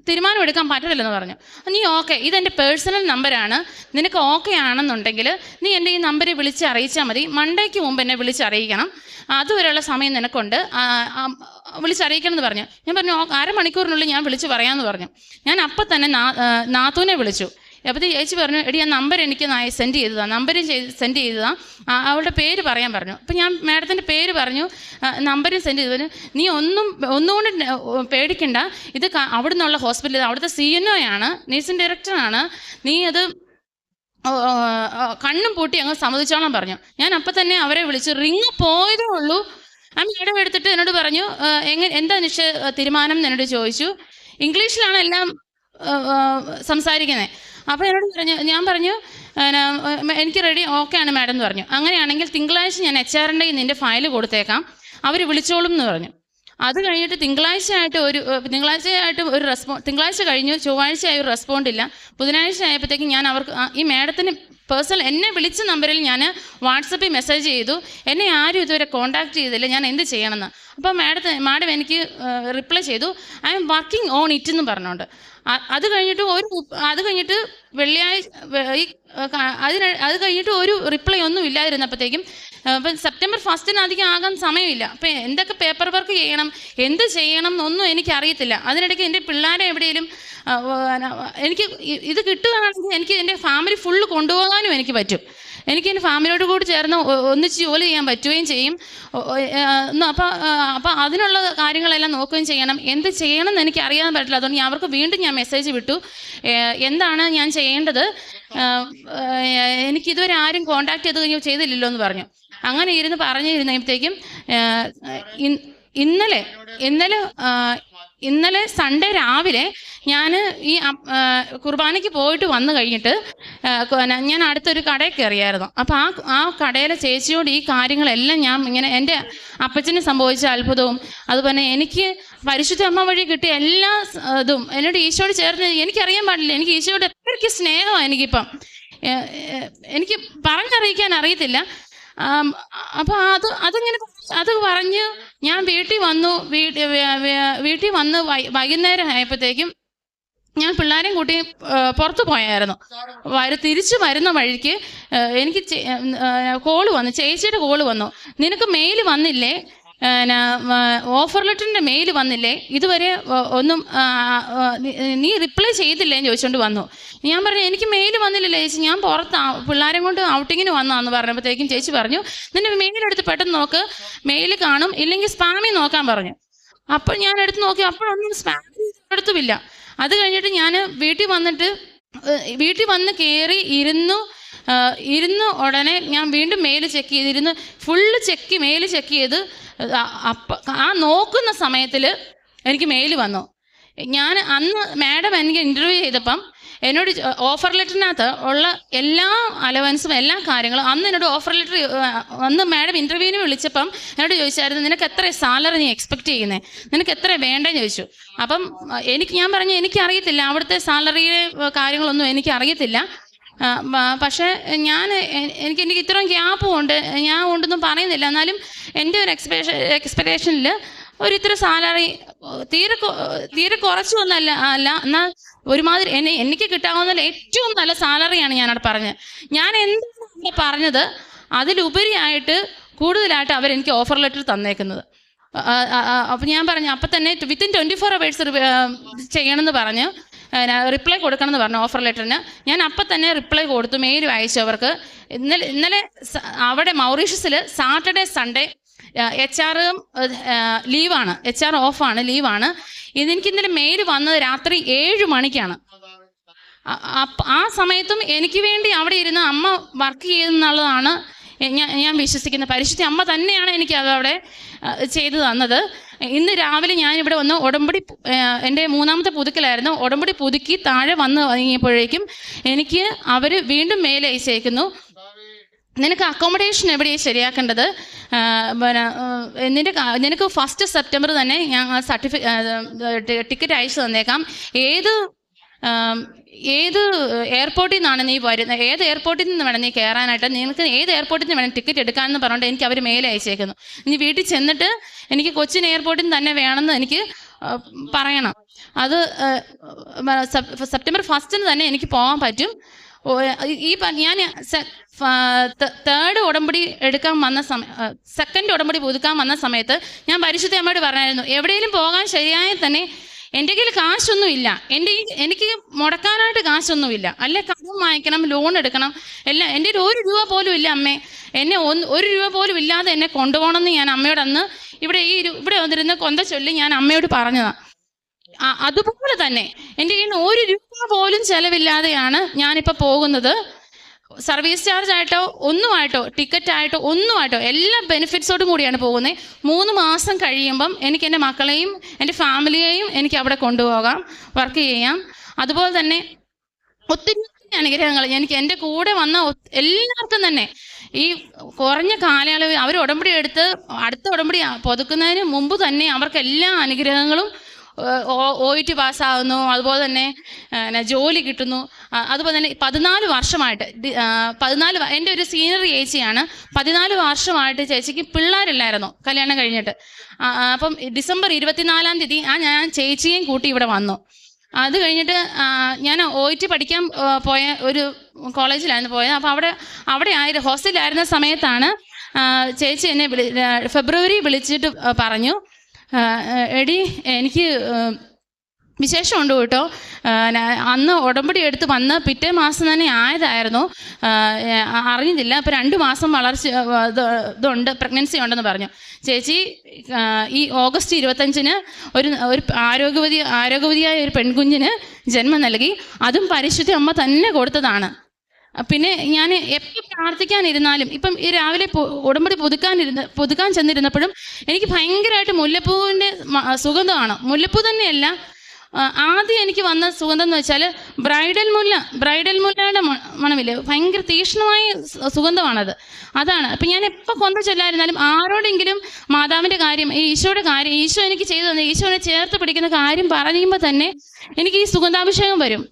തീരുമാനമെടുക്കാൻ പറ്റില്ലെന്ന് പറഞ്ഞു. നീ ഓക്കെ ഇതെന്റെ പേഴ്സണൽ നമ്പറാണ് നിനക്ക് ഓക്കെ ആണെന്നുണ്ടെങ്കിൽ നീ എന്റെ ഈ നമ്പർ വിളിച്ച് അറിയിച്ചാൽ മതി. മണ്ടേക്ക് മുമ്പ് എന്നെ വിളിച്ചറിയിക്കണം. അതുവരെയുള്ള സമയം നിനക്കുണ്ട്. വിളിച്ചറിയിക്കണം എന്ന് പറഞ്ഞു. ഞാൻ പറഞ്ഞു "ഓ, അരമണിക്കൂറിനുള്ളിൽ ഞാൻ വിളിച്ച് പറയാമെന്ന് പറഞ്ഞു. ഞാൻ അപ്പം തന്നെ നാത്തൂനെ വിളിച്ചു. അപ്പോൾ ചേച്ചി പറഞ്ഞു എടി ആ നമ്പർ എനിക്ക് നായ സെൻഡ് ചെയ്തതാണ് നമ്പർ സെൻഡ് ചെയ്തതാണ് അവളുടെ പേര് പറയാൻ പറഞ്ഞു. അപ്പോൾ ഞാൻ മാഡത്തിന്റെ പേര് പറഞ്ഞു നമ്പരും സെൻഡ് ചെയ്തതിന് നീ ഒന്നും ഒന്നുകൊണ്ട് പേടിക്കണ്ട. ഇത് അവിടെ നിന്നുള്ള ഹോസ്പിറ്റലിൽ അവിടുത്തെ സി എൻ ഒ ആണ് നേഴ്സിംഗ് ഡയറക്ടറാണ് നീ അത് കണ്ണും പൂട്ടി അങ്ങ് സമ്മതിച്ചോളാൻ പറഞ്ഞു. ഞാൻ അപ്പം തന്നെ അവരെ വിളിച്ചു റിങ് പോയതേ ഉള്ളൂ. ആ മേഡം എടുത്തിട്ട് എന്നോട് പറഞ്ഞു എങ്ങനെ എന്താ നിശ്ചയ തീരുമാനം? എന്നോട് ചോദിച്ചു. ഇംഗ്ലീഷിലാണ് എല്ലാം സംസാരിക്കുന്നത് അപ്പോൾ എന്നോട് പറഞ്ഞു ഞാൻ പറഞ്ഞു എനിക്ക് റെഡി ഓക്കെ ആണ് മാഡം എന്ന് പറഞ്ഞു. അങ്ങനെയാണെങ്കിൽ തിങ്കളാഴ്ച ഞാൻ എച്ച് ആറിന്റെ നിന്റെ ഫയൽ കൊടുത്തേക്കാം. അവർ വിളിച്ചോളും എന്ന് പറഞ്ഞു. അത് കഴിഞ്ഞിട്ട് തിങ്കളാഴ്ച ആയിട്ട് ഒരു തിങ്കളാഴ്ച ആയിട്ട് ഒരു റെസ്പോ തിങ്കളാഴ്ച കഴിഞ്ഞു ചൊവ്വാഴ്ച ആയി ഒരു റെസ്പോണ്ട് ഇല്ല. ബുധനാഴ്ച ആയപ്പോഴത്തേക്കും ഞാൻ അവർക്ക് ഈ മാഡത്തിന് പേഴ്സണൽ എന്നെ വിളിച്ച നമ്പറിൽ ഞാൻ വാട്സപ്പിൽ മെസ്സേജ് ചെയ്തു. എന്നെ ആരും ഇതുവരെ കോൺടാക്ട് ചെയ്തില്ല. ഞാൻ എന്ത് ചെയ്യണമെന്ന്. അപ്പോൾ മാഡത്തിന് മാഡം എനിക്ക് റിപ്ലൈ ചെയ്തു. I am working on it എന്ന് പറഞ്ഞുകൊണ്ട്. അത് കഴിഞ്ഞിട്ട് ഒരു അത് കഴിഞ്ഞിട്ട് വെള്ളിയാഴ്ച അതിന് അത് കഴിഞ്ഞിട്ട് ഒരു റിപ്ലൈ ഒന്നും ഇല്ലാതിരുന്നപ്പോഴത്തേക്കും അപ്പം സെപ്റ്റംബർ ഫസ്റ്റിന് അധികം ആകാൻ സമയമില്ല. അപ്പം എന്തൊക്കെ പേപ്പർ വർക്ക് ചെയ്യണം എന്ത് ചെയ്യണം എന്നൊന്നും എനിക്കറിയത്തില്ല. അതിനിടയ്ക്ക് എന്റെ പിള്ളേരെ എവിടെയെങ്കിലും എനിക്ക് ഇത് കിട്ടുകയാണെങ്കിൽ എനിക്ക് എന്റെ ഫാമിലി ഫുള്ള് കൊണ്ടുപോകാനും എനിക്ക് പറ്റും. എനിക്ക് എന്റെ ഫാമിലിയോട് കൂടി ചേർന്ന് ഒന്നിച്ച് ജോലി ചെയ്യാൻ പറ്റുകയും ചെയ്യും. അപ്പോൾ അപ്പോൾ അതിനുള്ള കാര്യങ്ങളെല്ലാം നോക്കുകയും ചെയ്യണം. എന്ത് ചെയ്യണം എന്ന് എനിക്ക് അറിയാൻ പറ്റില്ല. അതുകൊണ്ട് ഞാൻ അവർക്ക് വീണ്ടും ഞാൻ മെസ്സേജ് വിട്ടു. എന്താണ് ഞാൻ ചെയ്യേണ്ടത്? എനിക്കിതുവരെ ആരും കോണ്ടാക്ട് ചെയ്ത് ചെയ്തില്ലല്ലോ എന്ന് പറഞ്ഞു. അങ്ങനെ ഇരുന്ന് പറഞ്ഞിരുന്നപ്പോഴത്തേക്കും ഇന്നലെ ഇന്നലെ ഇന്നലെ സൺഡേ രാവിലെ ഞാൻ ഈ കുർബാനയ്ക്ക് പോയിട്ട് വന്നു കഴിഞ്ഞിട്ട് ഞാൻ അടുത്തൊരു കടയിൽ കയറിയായിരുന്നു. അപ്പോൾ ആ ആ കടയിലെ ചേച്ചിയോട് ഈ കാര്യങ്ങളെല്ലാം ഞാൻ ഇങ്ങനെ എന്റെ അപ്പച്ചന് സംഭവിച്ച അത്ഭുതവും അതുപോലെ എനിക്ക് പരിശുദ്ധ അമ്മ വഴി കിട്ടിയ എല്ലാ ഇതും എന്നോട് ഈശോയോട് ചേർന്ന് എനിക്കറിയാൻ പാടില്ല. എനിക്ക് ഈശോയോട് എത്രയ്ക്ക് സ്നേഹമാണ് എനിക്കിപ്പം. എനിക്ക് പറഞ്ഞറിയിക്കാൻ അറിയത്തില്ല. അപ്പം അപ്പൊ അത് അതിങ്ങനെ അത് പറഞ്ഞ് ഞാൻ വീട്ടിൽ വന്നു. വീട്ടിൽ വന്ന് വൈകുന്നേരം ആയപ്പോഴത്തേക്കും ഞാൻ പിള്ളേരെയും കൂട്ടി പുറത്ത് പോയായിരുന്നു. വരു തിരിച്ചു വരുന്ന വഴിക്ക് എനിക്ക് കോൾ വന്നു. ചേച്ചിയുടെ കോൾ വന്നു. നിനക്ക് മെയിൽ വന്നില്ലേ? ഓഫർ ലെറ്ററിന്റെ മെയിൽ വന്നില്ലേ? ഇതുവരെ ഒന്നും നീ- റിപ്ലൈ ചെയ്തില്ലേ എന്ന് ചോദിച്ചുകൊണ്ട് വന്നു. ഞാൻ പറഞ്ഞു എനിക്ക് മെയിൽ വന്നില്ലല്ലേ ചേച്ചി. ഞാൻ പുറത്ത് പിള്ളേരെ കൊണ്ട് ഔട്ടിങ്ങിന് വന്നാന്ന് പറഞ്ഞപ്പോഴത്തേക്കും ചേച്ചി പറഞ്ഞു നിന്നെ മെയിൽ എടുത്ത് പെട്ടെന്ന് നോക്ക്. മെയിൽ കാണും ഇല്ലെങ്കിൽ സ്പാമിൽ നോക്കാൻ പറഞ്ഞു. അപ്പോൾ ഞാൻ എടുത്ത് നോക്കി അപ്പോഴൊന്നും സ്പാമി എടുത്തുമില്ല. അത് കഴിഞ്ഞിട്ട് ഞാൻ വീട്ടിൽ വന്നിട്ട് വീട്ടിൽ വന്ന് കയറി ഇരുന്നു ഇരുന്ന് ഉടനെ ഞാൻ വീണ്ടും മെയിൽ ചെക്ക് ചെയ്തിരുന്ന് ഫുള്ള് ചെക്ക് മെയിൽ ചെക്ക് ചെയ്ത് ആ- നോക്കുന്ന സമയത്തിൽ എനിക്ക് മെയിൽ വന്നു. ഞാൻ അന്ന് മാഡം എനിക്ക് ഇന്റർവ്യൂ ചെയ്തപ്പം എന്നോട് ഓഫർ ലെറ്ററിനകത്ത് ഉള്ള എല്ലാ അലവൻസും എല്ലാ കാര്യങ്ങളും അന്ന് എന്നോട് ഓഫർ ലെറ്റർ അന്ന് മാഡം ഇന്റർവ്യൂവിന് വിളിച്ചപ്പം എന്നോട് ചോദിച്ചായിരുന്നു നിനക്ക് എത്ര സാലറി നീ എക്സ്പെക്ട് ചെയ്യുന്നത് നിനക്ക് എത്ര വേണ്ടെന്ന്? ചോദിച്ചു. അപ്പം എനിക്ക് ഞാൻ പറഞ്ഞു എനിക്കറിയത്തില്ല. അവിടുത്തെ സാലറിയിലെ കാര്യങ്ങളൊന്നും എനിക്ക് അറിയത്തില്ല ആ, ബ- പക്ഷേ ഞാൻ എനിക്ക് എനിക്ക് ഇത്രയും ഗ്യാപ്പും ഉണ്ട്. ഞാൻ ഉണ്ടെന്നും പറയുന്നില്ല. എന്നാലും എന്റെ ഒരു എക്സ്പെക്ടേഷൻ എക്സ്പെക്ടേഷനിൽ ഒരു ഇത്ര സാലറി തീരെ തീരെ കുറച്ചൊന്നല്ല അല്ല എന്നാൽ ഒരുമാതിരി എന്നെ എനിക്ക് കിട്ടാവുന്ന ഏറ്റവും നല്ല സാലറിയാണ് ഞാനവിടെ പറഞ്ഞത്. ഞാൻ എന്താണ് പറഞ്ഞത്? അതിലുപരിയായിട്ട് കൂടുതലായിട്ട് അവരെനിക്ക് ഓഫർ ലെറ്റർ തന്നേക്കുന്നത്. അപ്പം ഞാൻ പറഞ്ഞു അപ്പം തന്നെ വിത്തിൻ ട്വന്റി ഫോർ അവേഴ്സ് ചെയ്യണമെന്ന് പറഞ്ഞു റിപ്ലൈ കൊടുക്കണമെന്ന് പറഞ്ഞു ഓഫർ ലെറ്ററിന് ഞാൻ അപ്പം തന്നെ റിപ്ലൈ കൊടുത്തു മെയിൽ അയച്ചു അവർക്ക്. ഇന്നലെ ഇന്നലെ അവിടെ മൗറീഷ്യസിൽ സാറ്റർഡേ സൺഡേ എച്ച് ആർ ലീവാണ്. എച്ച് ആർ ഓഫാണ് ലീവാണ്. എനിക്ക് ഇന്നലെ മെയിൽ വന്നത് രാത്രി ഏഴ് മണിക്കാണ്. ആ സമയത്തും എനിക്ക് വേണ്ടി അവിടെ ഇരുന്ന് അമ്മ വർക്ക് ചെയ്യുന്നുള്ളതാണ് ഞാൻ ഞാൻ വിശ്വസിക്കുന്ന പരിശുദ്ധ അമ്മ തന്നെയാണ് എനിക്ക് അത് അവിടെ ചെയ്തു തന്നത്. ഇന്ന് രാവിലെ ഞാൻ ഇവിടെ വന്ന് ഉടമ്പടി എന്റെ മൂന്നാമത്തെ പുതുക്കലായിരുന്നു. ഉടമ്പടി പുതുക്കി താഴെ വന്ന് വാങ്ങിയപ്പോഴേക്കും എനിക്ക് അവർ വീണ്ടും മെയിൽ അയച്ചേക്കുന്നു നിനക്ക് അക്കോമഡേഷൻ എവിടെയാണ് ശരിയാക്കേണ്ടത്? പിന്നെ നിന്റെ നിനക്ക് ഫസ്റ്റ് സെപ്റ്റംബർ തന്നെ ഞാൻ സർട്ടിഫിക്കറ്റ് ടിക്കറ്റ് അയച്ചു തന്നേക്കാം. ഏത് ഏത് എയർപോർട്ടിൽ നിന്നാണ് നീ വരുന്നത്? ഏത് എയർപോർട്ടിൽ നിന്ന് വേണം നീ കയറാനായിട്ട്? നിനക്ക് ഏത് എയർപോർട്ടിൽ നിന്ന് വേണം ടിക്കറ്റ് എടുക്കാമെന്ന് പറഞ്ഞിട്ട് എനിക്ക് അവർ മെയിൽ അയച്ചേക്കുന്നു. ഇനി വീട്ടിൽ ചെന്നിട്ട് എനിക്ക് കൊച്ചിൻ എയർപോർട്ടിൽ നിന്ന് തന്നെ വേണമെന്ന് എനിക്ക് പറയണം. അത് സെപ്റ്റംബർ ഫസ്റ്റിന് തന്നെ എനിക്ക് പോകാൻ പറ്റും. ഈ ഞാൻ തേർഡ് ഉടമ്പടി എടുക്കാൻ വന്ന സമയം സെക്കൻഡ് ഉടമ്പടി പുതുക്കാൻ വന്ന സമയത്ത് ഞാൻ പരിശുദ്ധ അമ്മയോട് പറഞ്ഞായിരുന്നു എവിടെയെങ്കിലും പോകാൻ ശരിയായ തന്നെ എന്റെ കയ്യിൽ കാശൊന്നുമില്ല എന്റെ ഈ എനിക്ക് മുടക്കാനായിട്ട് കാശൊന്നുമില്ല അല്ലെ കടം വാങ്ങിക്കണം ലോൺ എടുക്കണം. എല്ലാം എന്റെ കയ്യിൽ ഒരു രൂപ പോലും ഇല്ല അമ്മേ. എന്നെ ഒന്ന് ഒരു രൂപ പോലും ഇല്ലാതെ എന്നെ കൊണ്ടുപോകണമെന്ന് ഞാൻ അമ്മയോട് അന്ന് ഇവിടെ ഈ ഇവിടെ വന്നിരുന്ന കൊന്ത ചൊല്ലി ഞാൻ അമ്മയോട് പറഞ്ഞതാണ് അതുപോലെ തന്നെ എന്റെ കയ്യിൽ ഒരു രൂപ പോലും ചെലവില്ലാതെയാണ് ഞാനിപ്പോൾ പോകുന്നത്. സർവീസ് ചാർജ് ആയിട്ടോ ഒന്നുമായിട്ടോ ടിക്കറ്റ് ആയിട്ടോ ഒന്നുമായിട്ടോ എല്ലാ ബെനിഫിറ്റ്സോടും കൂടിയാണ് പോകുന്നത് മൂന്ന് മാസം കഴിയുമ്പം എനിക്ക് എന്റെ മക്കളെയും എന്റെ ഫാമിലിയെയും എനിക്ക് അവിടെ കൊണ്ടുപോകാം വർക്ക് ചെയ്യാം. അതുപോലെ തന്നെ ഒത്തിരി അനുഗ്രഹങ്ങൾ എനിക്ക് എന്റെ കൂടെ വന്ന എല്ലാവർക്കും തന്നെ. ഈ കുറഞ്ഞ കാലയളവിൽ അവർ ഉടമ്പടി എടുത്ത് അടുത്ത ഉടമ്പടി പുതുക്കുന്നതിന് മുമ്പ് തന്നെ അവർക്ക് എല്ലാ അനുഗ്രഹങ്ങളും ടി പാസ്സാകുന്നു അതുപോലെ തന്നെ ജോലി കിട്ടുന്നു. അതുപോലെ തന്നെ പതിനാല് വർഷമായിട്ട് പതിനാല് എന്റെ ഒരു സീനിയർ ചേച്ചിയാണ് പതിനാല് വർഷമായിട്ട് ചേച്ചിക്ക് പിള്ളേരില്ലായിരുന്നു കല്യാണം കഴിഞ്ഞിട്ട്. അപ്പം ഡിസംബർ ഇരുപത്തിനാലാം തീയതി ആ ഞാൻ ചേച്ചിയെയും കൂട്ടി ഇവിടെ വന്നു. അത് കഴിഞ്ഞിട്ട് ഞാൻ ഒ ടി പഠിക്കാൻ പോയ ഒരു കോളേജിലായിരുന്നു പോയത്. അപ്പോൾ അവിടെ അവിടെ ആയിരുന്നു ഹോസ്റ്റലിലായിരുന്ന സമയത്താണ് ചേച്ചി എന്നെ വിളി ഫെബ്രുവരി വിളിച്ചിട്ട് പറഞ്ഞു. എടി എനിക്ക് വിശേഷമുണ്ട് കേട്ടോ. അന്ന് ഉടമ്പടി എടുത്ത് വന്ന് പിറ്റേ മാസം തന്നെ ആയതായിരുന്നു. അറിഞ്ഞില്ല. അപ്പോൾ രണ്ട് മാസം വളർച്ച ഇതുണ്ട് പ്രഗ്നൻസി ഉണ്ടെന്ന് പറഞ്ഞു. ചേച്ചി ഈ ഓഗസ്റ്റ് ഇരുപത്തഞ്ചിന് ഒരു ഒരു ആരോഗ്യവതി ആരോഗ്യവതിയായ ഒരു പെൺകുഞ്ഞിന് ജന്മം നൽകി. അതും പരിശുദ്ധ അമ്മ തന്നെ കൊടുത്തതാണ്. പിന്നെ ഞാൻ എപ്പോൾ പ്രാർത്ഥിക്കാനിരുന്നാലും ഇപ്പം ഈ രാവിലെ ഉടമ്പടി പുതുക്കാനിരുന്ന പുതുക്കാൻ ചെന്നിരുന്നപ്പോഴും എനിക്ക് ഭയങ്കരമായിട്ട് മുല്ലപ്പൂവിന്റെ സുഗന്ധമാണ്. മുല്ലപ്പൂ തന്നെയല്ല ആദ്യം എനിക്ക് വന്ന സുഗന്ധം എന്ന് വെച്ചാൽ ബ്രൈഡൽ മുല്ല ബ്രൈഡൽ മുല്ലയുടെ മണമില്ലേ? ഭയങ്കര തീക്ഷ്ണമായ സുഗന്ധമാണത്. അതാണ്. അപ്പം ഞാൻ എപ്പോൾ കൊന്ത ചൊല്ലായിരുന്നാലും ആരോടെങ്കിലും മാതാവിന്റെ കാര്യം ഈ ഈശോയുടെ കാര്യം ഈശോ എനിക്ക് ചെയ്തു തന്നെ ഈശോനെ ചേർത്ത് പിടിക്കുന്ന കാര്യം പറയുമ്പോൾ തന്നെ എനിക്ക് ഈ സുഗന്ധാഭിഷേകം വരും.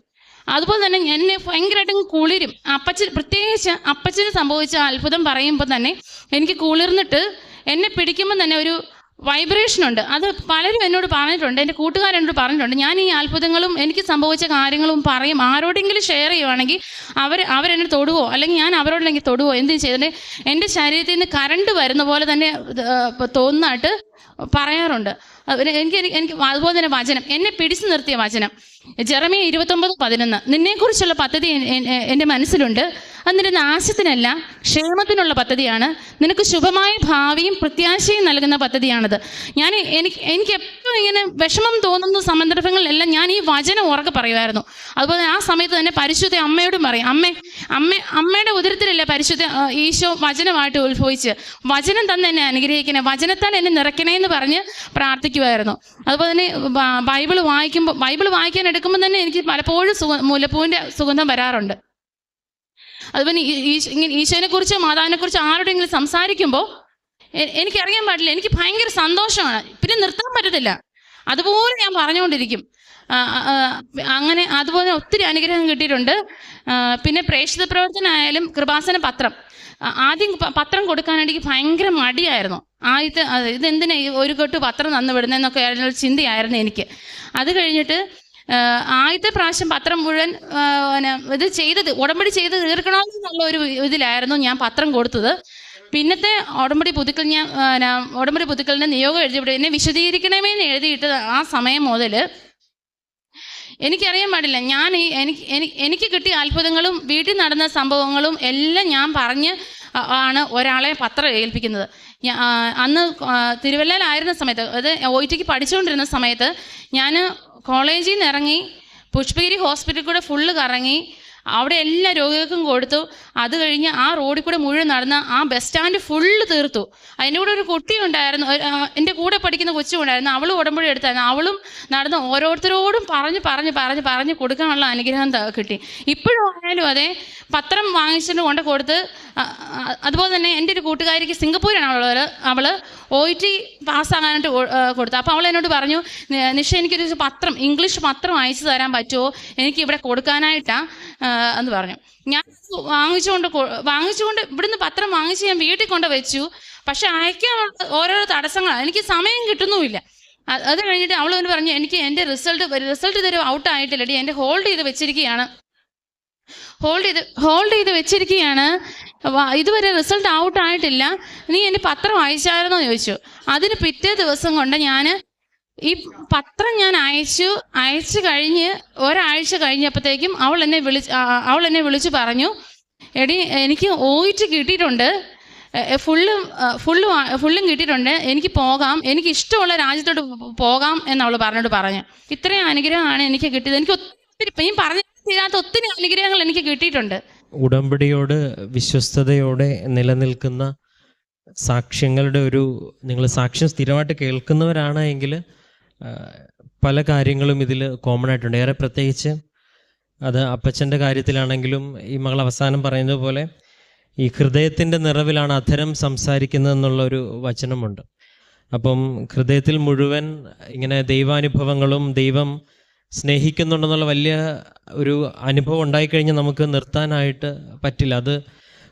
അതുപോലെ തന്നെ എന്നെ ഭയങ്കരമായിട്ട് കുളിരും. അപ്പച്ചൻ പ്രത്യേകിച്ച് അപ്പച്ചന് സംഭവിച്ച അത്ഭുതം പറയുമ്പോൾ തന്നെ എനിക്ക് കുളിർന്നിട്ട് എന്നെ പിടിക്കുമ്പോൾ തന്നെ ഒരു വൈബ്രേഷൻ ഉണ്ട്. അത് പലരും എന്നോട് പറഞ്ഞിട്ടുണ്ട് എന്റെ കൂട്ടുകാരെന്നോട് പറഞ്ഞിട്ടുണ്ട്. ഞാൻ ഈ അത്ഭുതങ്ങളും എനിക്ക് സംഭവിച്ച കാര്യങ്ങളും പറയും. ആരോടെങ്കിലും ഷെയർ ചെയ്യുവാണെങ്കിൽ അവർ അവരെന്നെ തൊടുവോ? അല്ലെങ്കിൽ ഞാൻ അവരോടെങ്കിൽ തൊടുവോ? എന്ത് ചെയ്തിട്ട് എന്റെ ശരീരത്തിൽ നിന്ന് കറണ്ട് വരുന്ന പോലെ തന്നെ തോന്നായിട്ട് പറയാറുണ്ട്. എനിക്ക് എനിക്ക് അതുപോലെ തന്നെ വചനം. എന്നെ പിടിച്ചു നിർത്തിയ വചനം. ജെറമിയ ഇരുപത്തൊമ്പത് പതിനൊന്ന്. നിന്നെക്കുറിച്ചുള്ള പദ്ധതി എൻ- എൻ- എന്റെ മനസ്സിലുണ്ട്. അത് നിന്റെ നാശത്തിനല്ല ക്ഷേമത്തിനുള്ള പദ്ധതിയാണ്. നിനക്ക് ശുഭമായ ഭാവിയും പ്രത്യാശയും നൽകുന്ന പദ്ധതിയാണത്. ഞാൻ എനിക്ക് എനിക്ക് എപ്പോഴും ഇങ്ങനെ വിഷമം തോന്നുന്ന സന്ദർഭങ്ങളിലെല്ലാം ഞാൻ ഈ വചനം ഉറക്കെ പറയുമായിരുന്നു. അതുപോലെ ആ സമയത്ത് തന്നെ പരിശുദ്ധ അമ്മയോടും പറയും അമ്മ അമ്മ അമ്മയുടെ ഉദരത്തിലല്ലേ പരിശുദ്ധ ഈശോ വചനമായിട്ട് ഉത്ഭവിച്ച്? വചനം തന്നെ എന്നെ അനുഗ്രഹിക്കണേ വചനത്താൽ എന്നെ നിറയ്ക്കണേ എന്ന് പറഞ്ഞ് പ്രാർത്ഥിക്കുമായിരുന്നു. അതുപോലെ തന്നെ ബൈബിൾ വായിക്കുമ്പോൾ ബൈബിൾ വായിക്കാൻ എടുക്കുമ്പോൾ തന്നെ എനിക്ക് പലപ്പോഴും സുഗ മുല്ലപ്പൂവിന്റെ സുഗന്ധം വരാറുണ്ട്. അതുപോലെ ഇങ്ങനെ ഈശോനെ കുറിച്ച് മാതാവിനെ കുറിച്ച് ആരോടെങ്കിലും സംസാരിക്കുമ്പോൾ എനിക്ക് എനിക്കറിയാൻ പാടില്ല. എനിക്ക് ഭയങ്കര സന്തോഷമാണ്. പിന്നെ നിർത്താൻ പറ്റത്തില്ല. അതുപോലെ ഞാൻ പറഞ്ഞുകൊണ്ടിരിക്കും. അങ്ങനെ അതുപോലെ ഒത്തിരി അനുഗ്രഹം കിട്ടിയിട്ടുണ്ട്. പിന്നെ പ്രേക്ഷിത പ്രവർത്തനമായാലും കൃപാസന പത്രം. ആദ്യം പത്രം കൊടുക്കാനായിട്ട് എനിക്ക് ഭയങ്കര മടിയായിരുന്നു. ആദ്യത്തെ ഇതെന്തിനാ ഒരു കെട്ട് പത്രം തന്നു വിടുന്നതെന്നൊക്കെ ചിന്തയായിരുന്നു എനിക്ക്. അത് കഴിഞ്ഞിട്ട് ആദ്യത്തെ പ്രാവശ്യം പത്രം മുഴുവൻ ഇത് ചെയ്തത് ഉടമ്പടി ചെയ്ത് തീർക്കണമെന്നുള്ള ഒരു ഇതിലായിരുന്നു ഞാൻ പത്രം കൊടുത്തത്. പിന്നത്തെ ഉടമ്പടി പുതുക്കൽ ഞാൻ ഉടമ്പടി പുതുക്കലിന്റെ നിയോഗം എഴുതിയപ്പോൾ എന്നെ വിശദീകരിക്കണമേ എന്ന് എഴുതിയിട്ട് ആ സമയം മുതൽ എനിക്കറിയാൻ പാടില്ല. ഞാൻ ഈ എനിക്ക് എനിക്ക് കിട്ടിയ അത്ഭുതങ്ങളും വീട്ടിൽ നടന്ന സംഭവങ്ങളും എല്ലാം ഞാൻ പറഞ്ഞ് ആണ് ഒരാളെ പത്രം ഏൽപ്പിക്കുന്നത്. അന്ന് തിരുവല്ലയിലായിരുന്ന സമയത്ത് അത് ഒ ടിക്ക് പഠിച്ചുകൊണ്ടിരുന്ന സമയത്ത് ഞാൻ കോളേജിൽ നിന്ന് ഇറങ്ങി പുഷ്പഗിരി ഹോസ്പിറ്റലിൽ കൂടെ ഫുള്ള് കറങ്ങി അവിടെ എല്ലാ രോഗികൾക്കും കൊടുത്തു. അത് കഴിഞ്ഞ് ആ റോഡിൽ കൂടെ മുഴുവൻ നടന്ന ആ ബസ് സ്റ്റാൻഡ് ഫുള്ള് തീർത്തു. അതിന്റെ കൂടെ ഒരു കുട്ടി ഉണ്ടായിരുന്നു. എന്റെ കൂടെ പഠിക്കുന്ന കൊച്ചു ഉണ്ടായിരുന്നു. അവളും ഉടമ്പടി എടുത്തായിരുന്നു. അവളും നടന്ന് ഓരോരുത്തരോടും പറഞ്ഞ് പറഞ്ഞ് പറഞ്ഞ് പറഞ്ഞ് കൊടുക്കാനുള്ള അനുഗ്രഹം കിട്ടി. ഇപ്പോഴും ആയാലും അതെ പത്രം വാങ്ങിച്ചിട്ട് കൊണ്ട് കൊടുത്ത് അതുപോലെ തന്നെ എന്റെ ഒരു കൂട്ടുകാരിക്ക് സിംഗപ്പൂരാണ് അവൾ അവൾ ഒ ടി പാസ്സാകാനായിട്ട് കൊടുത്തു. അപ്പോൾ അവൾ എന്നോട് പറഞ്ഞു "നി- നിഷ എനിക്കൊരു പത്രം ഇംഗ്ലീഷ് പത്രം അയച്ചു തരാൻ പറ്റുമോ? എനിക്ക് ഇവിടെ കൊടുക്കാനായിട്ടാ. ആ, എന്ന് പറഞ്ഞു. ഞാൻ വാങ്ങിച്ചുകൊണ്ട് വാങ്ങിച്ചുകൊണ്ട് ഇവിടുന്ന് പത്രം വാങ്ങിച്ച് ഞാൻ വീട്ടിൽ കൊണ്ട് വെച്ചു. പക്ഷെ അയക്കാൻ ഓരോരോ തടസ്സങ്ങളാണ് എനിക്ക് സമയം കിട്ടുന്നുമില്ല. അത് കഴിഞ്ഞിട്ട് അവൾ എന്ന് പറഞ്ഞു എനിക്ക് എന്റെ റിസൾട്ട് റിസൾട്ട് ഇതുവരെ ഔട്ട് ആയിട്ടില്ലടി. എന്റെ ഹോൾഡ് ചെയ്ത് വെച്ചിരിക്കുകയാണ്. ഹോൾഡ് ചെയ്ത് ഹോൾഡ് ചെയ്ത് വെച്ചിരിക്കുകയാണ്. ഇതുവരെ റിസൾട്ട് ഔട്ട് ആയിട്ടില്ല. നീ എന്റെ പത്രം അയച്ചായിരുന്നോ? ചോദിച്ചു. അതിന് പിറ്റേ ദിവസം കൊണ്ട് ഞാൻ ഈ പത്രം ഞാൻ അയച്ചു അയച്ചു കഴിഞ്ഞ് ഒരാഴ്ച കഴിഞ്ഞപ്പോഴത്തേക്കും അവൾ എന്നെ വിളിച്ച് അവൾ എന്നെ വിളിച്ച് പറഞ്ഞു എടി എനിക്ക് ഓയിറ്റ് കിട്ടിയിട്ടുണ്ട്. എ, ഫുള്ളും ഫുള്ളും ഫുള്ളും കിട്ടിയിട്ടുണ്ട്. എനിക്ക് പോകാം. എനിക്ക് ഇഷ്ടമുള്ള രാജ്യത്തോട്ട് പോകാം എന്നവൾ പറഞ്ഞിട്ട് പറഞ്ഞു. ഇത്രയും അനുഗ്രഹമാണ് എനിക്ക് കിട്ടിയത്. എനിക്ക് ഒത്തിരി ഈ പറഞ്ഞ തീരാത്ത ഒത്തിരി അനുഗ്രഹങ്ങൾ എനിക്ക് കിട്ടിയിട്ടുണ്ട്. ഉടമ്പടിയോട് വിശ്വസ്തയോടെ നിലനിൽക്കുന്ന സാക്ഷ്യങ്ങളുടെ ഒരു നിങ്ങൾ സാക്ഷ്യം സ്ഥിരമായിട്ട് കേൾക്കുന്നവരാണ് എങ്കിൽ പല കാര്യങ്ങളും ഇതിൽ കോമൺ ആയിട്ടുണ്ട്. ഏറെ പ്രത്യേകിച്ച് അത് അപ്പച്ചന്റെ കാര്യത്തിലാണെങ്കിലും ഈ മകൾ അവസാനം പറയുന്നത് പോലെ ഈ ഹൃദയത്തിന്റെ നിറവിലാണ് അധരം സംസാരിക്കുന്നതെന്നുള്ളൊരു വചനമുണ്ട്. അപ്പം ഹൃദയത്തിൽ മുഴുവൻ ഇങ്ങനെ ദൈവാനുഭവങ്ങളും ദൈവം സ്നേഹിക്കുന്നുണ്ടെന്നുള്ള വലിയ ഒരു അനുഭവം ഉണ്ടായിക്കഴിഞ്ഞാൽ നമുക്ക് നിർത്താനായിട്ട് പറ്റില്ല. അത്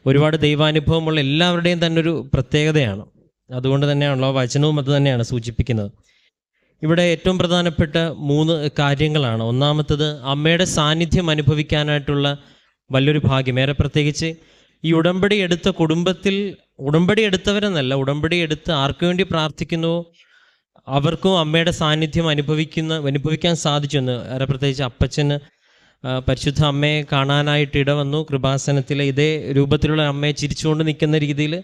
ഒരുപാട് ദൈവാനുഭവമുള്ള എല്ലാവരുടെയും തന്നെ ഒരു പ്രത്യേകതയാണ്. അതുകൊണ്ട് തന്നെയാണല്ലോ വചനവും അത് തന്നെയാണ് സൂചിപ്പിക്കുന്നത്. ഇവിടെ ഏറ്റവും പ്രധാനപ്പെട്ട മൂന്ന് കാര്യങ്ങളാണ്. ഒന്നാമത്തത് അമ്മയുടെ സാന്നിധ്യം അനുഭവിക്കാനായിട്ടുള്ള വലിയൊരു ഭാഗ്യം. ഏറെ പ്രത്യേകിച്ച് ഈ ഉടമ്പടി എടുത്ത കുടുംബത്തിൽ ഉടമ്പടി എടുത്തവരെന്നല്ല ഉടമ്പടി എടുത്ത് ആർക്കു വേണ്ടി പ്രാർത്ഥിക്കുന്നുവോ അവർക്കും അമ്മയുടെ സാന്നിധ്യം അനുഭവിക്കുന്ന അനുഭവിക്കാൻ സാധിച്ചു എന്ന് ഏറെ പ്രത്യേകിച്ച് അപ്പച്ചന് പരിശുദ്ധ അമ്മയെ കാണാനായിട്ട് ഇടവന്നു കൃപാസനത്തിലെ ഇതേ രൂപത്തിലുള്ള അമ്മയെ ചിരിച്ചുകൊണ്ട് നിൽക്കുന്ന രീതിയിൽ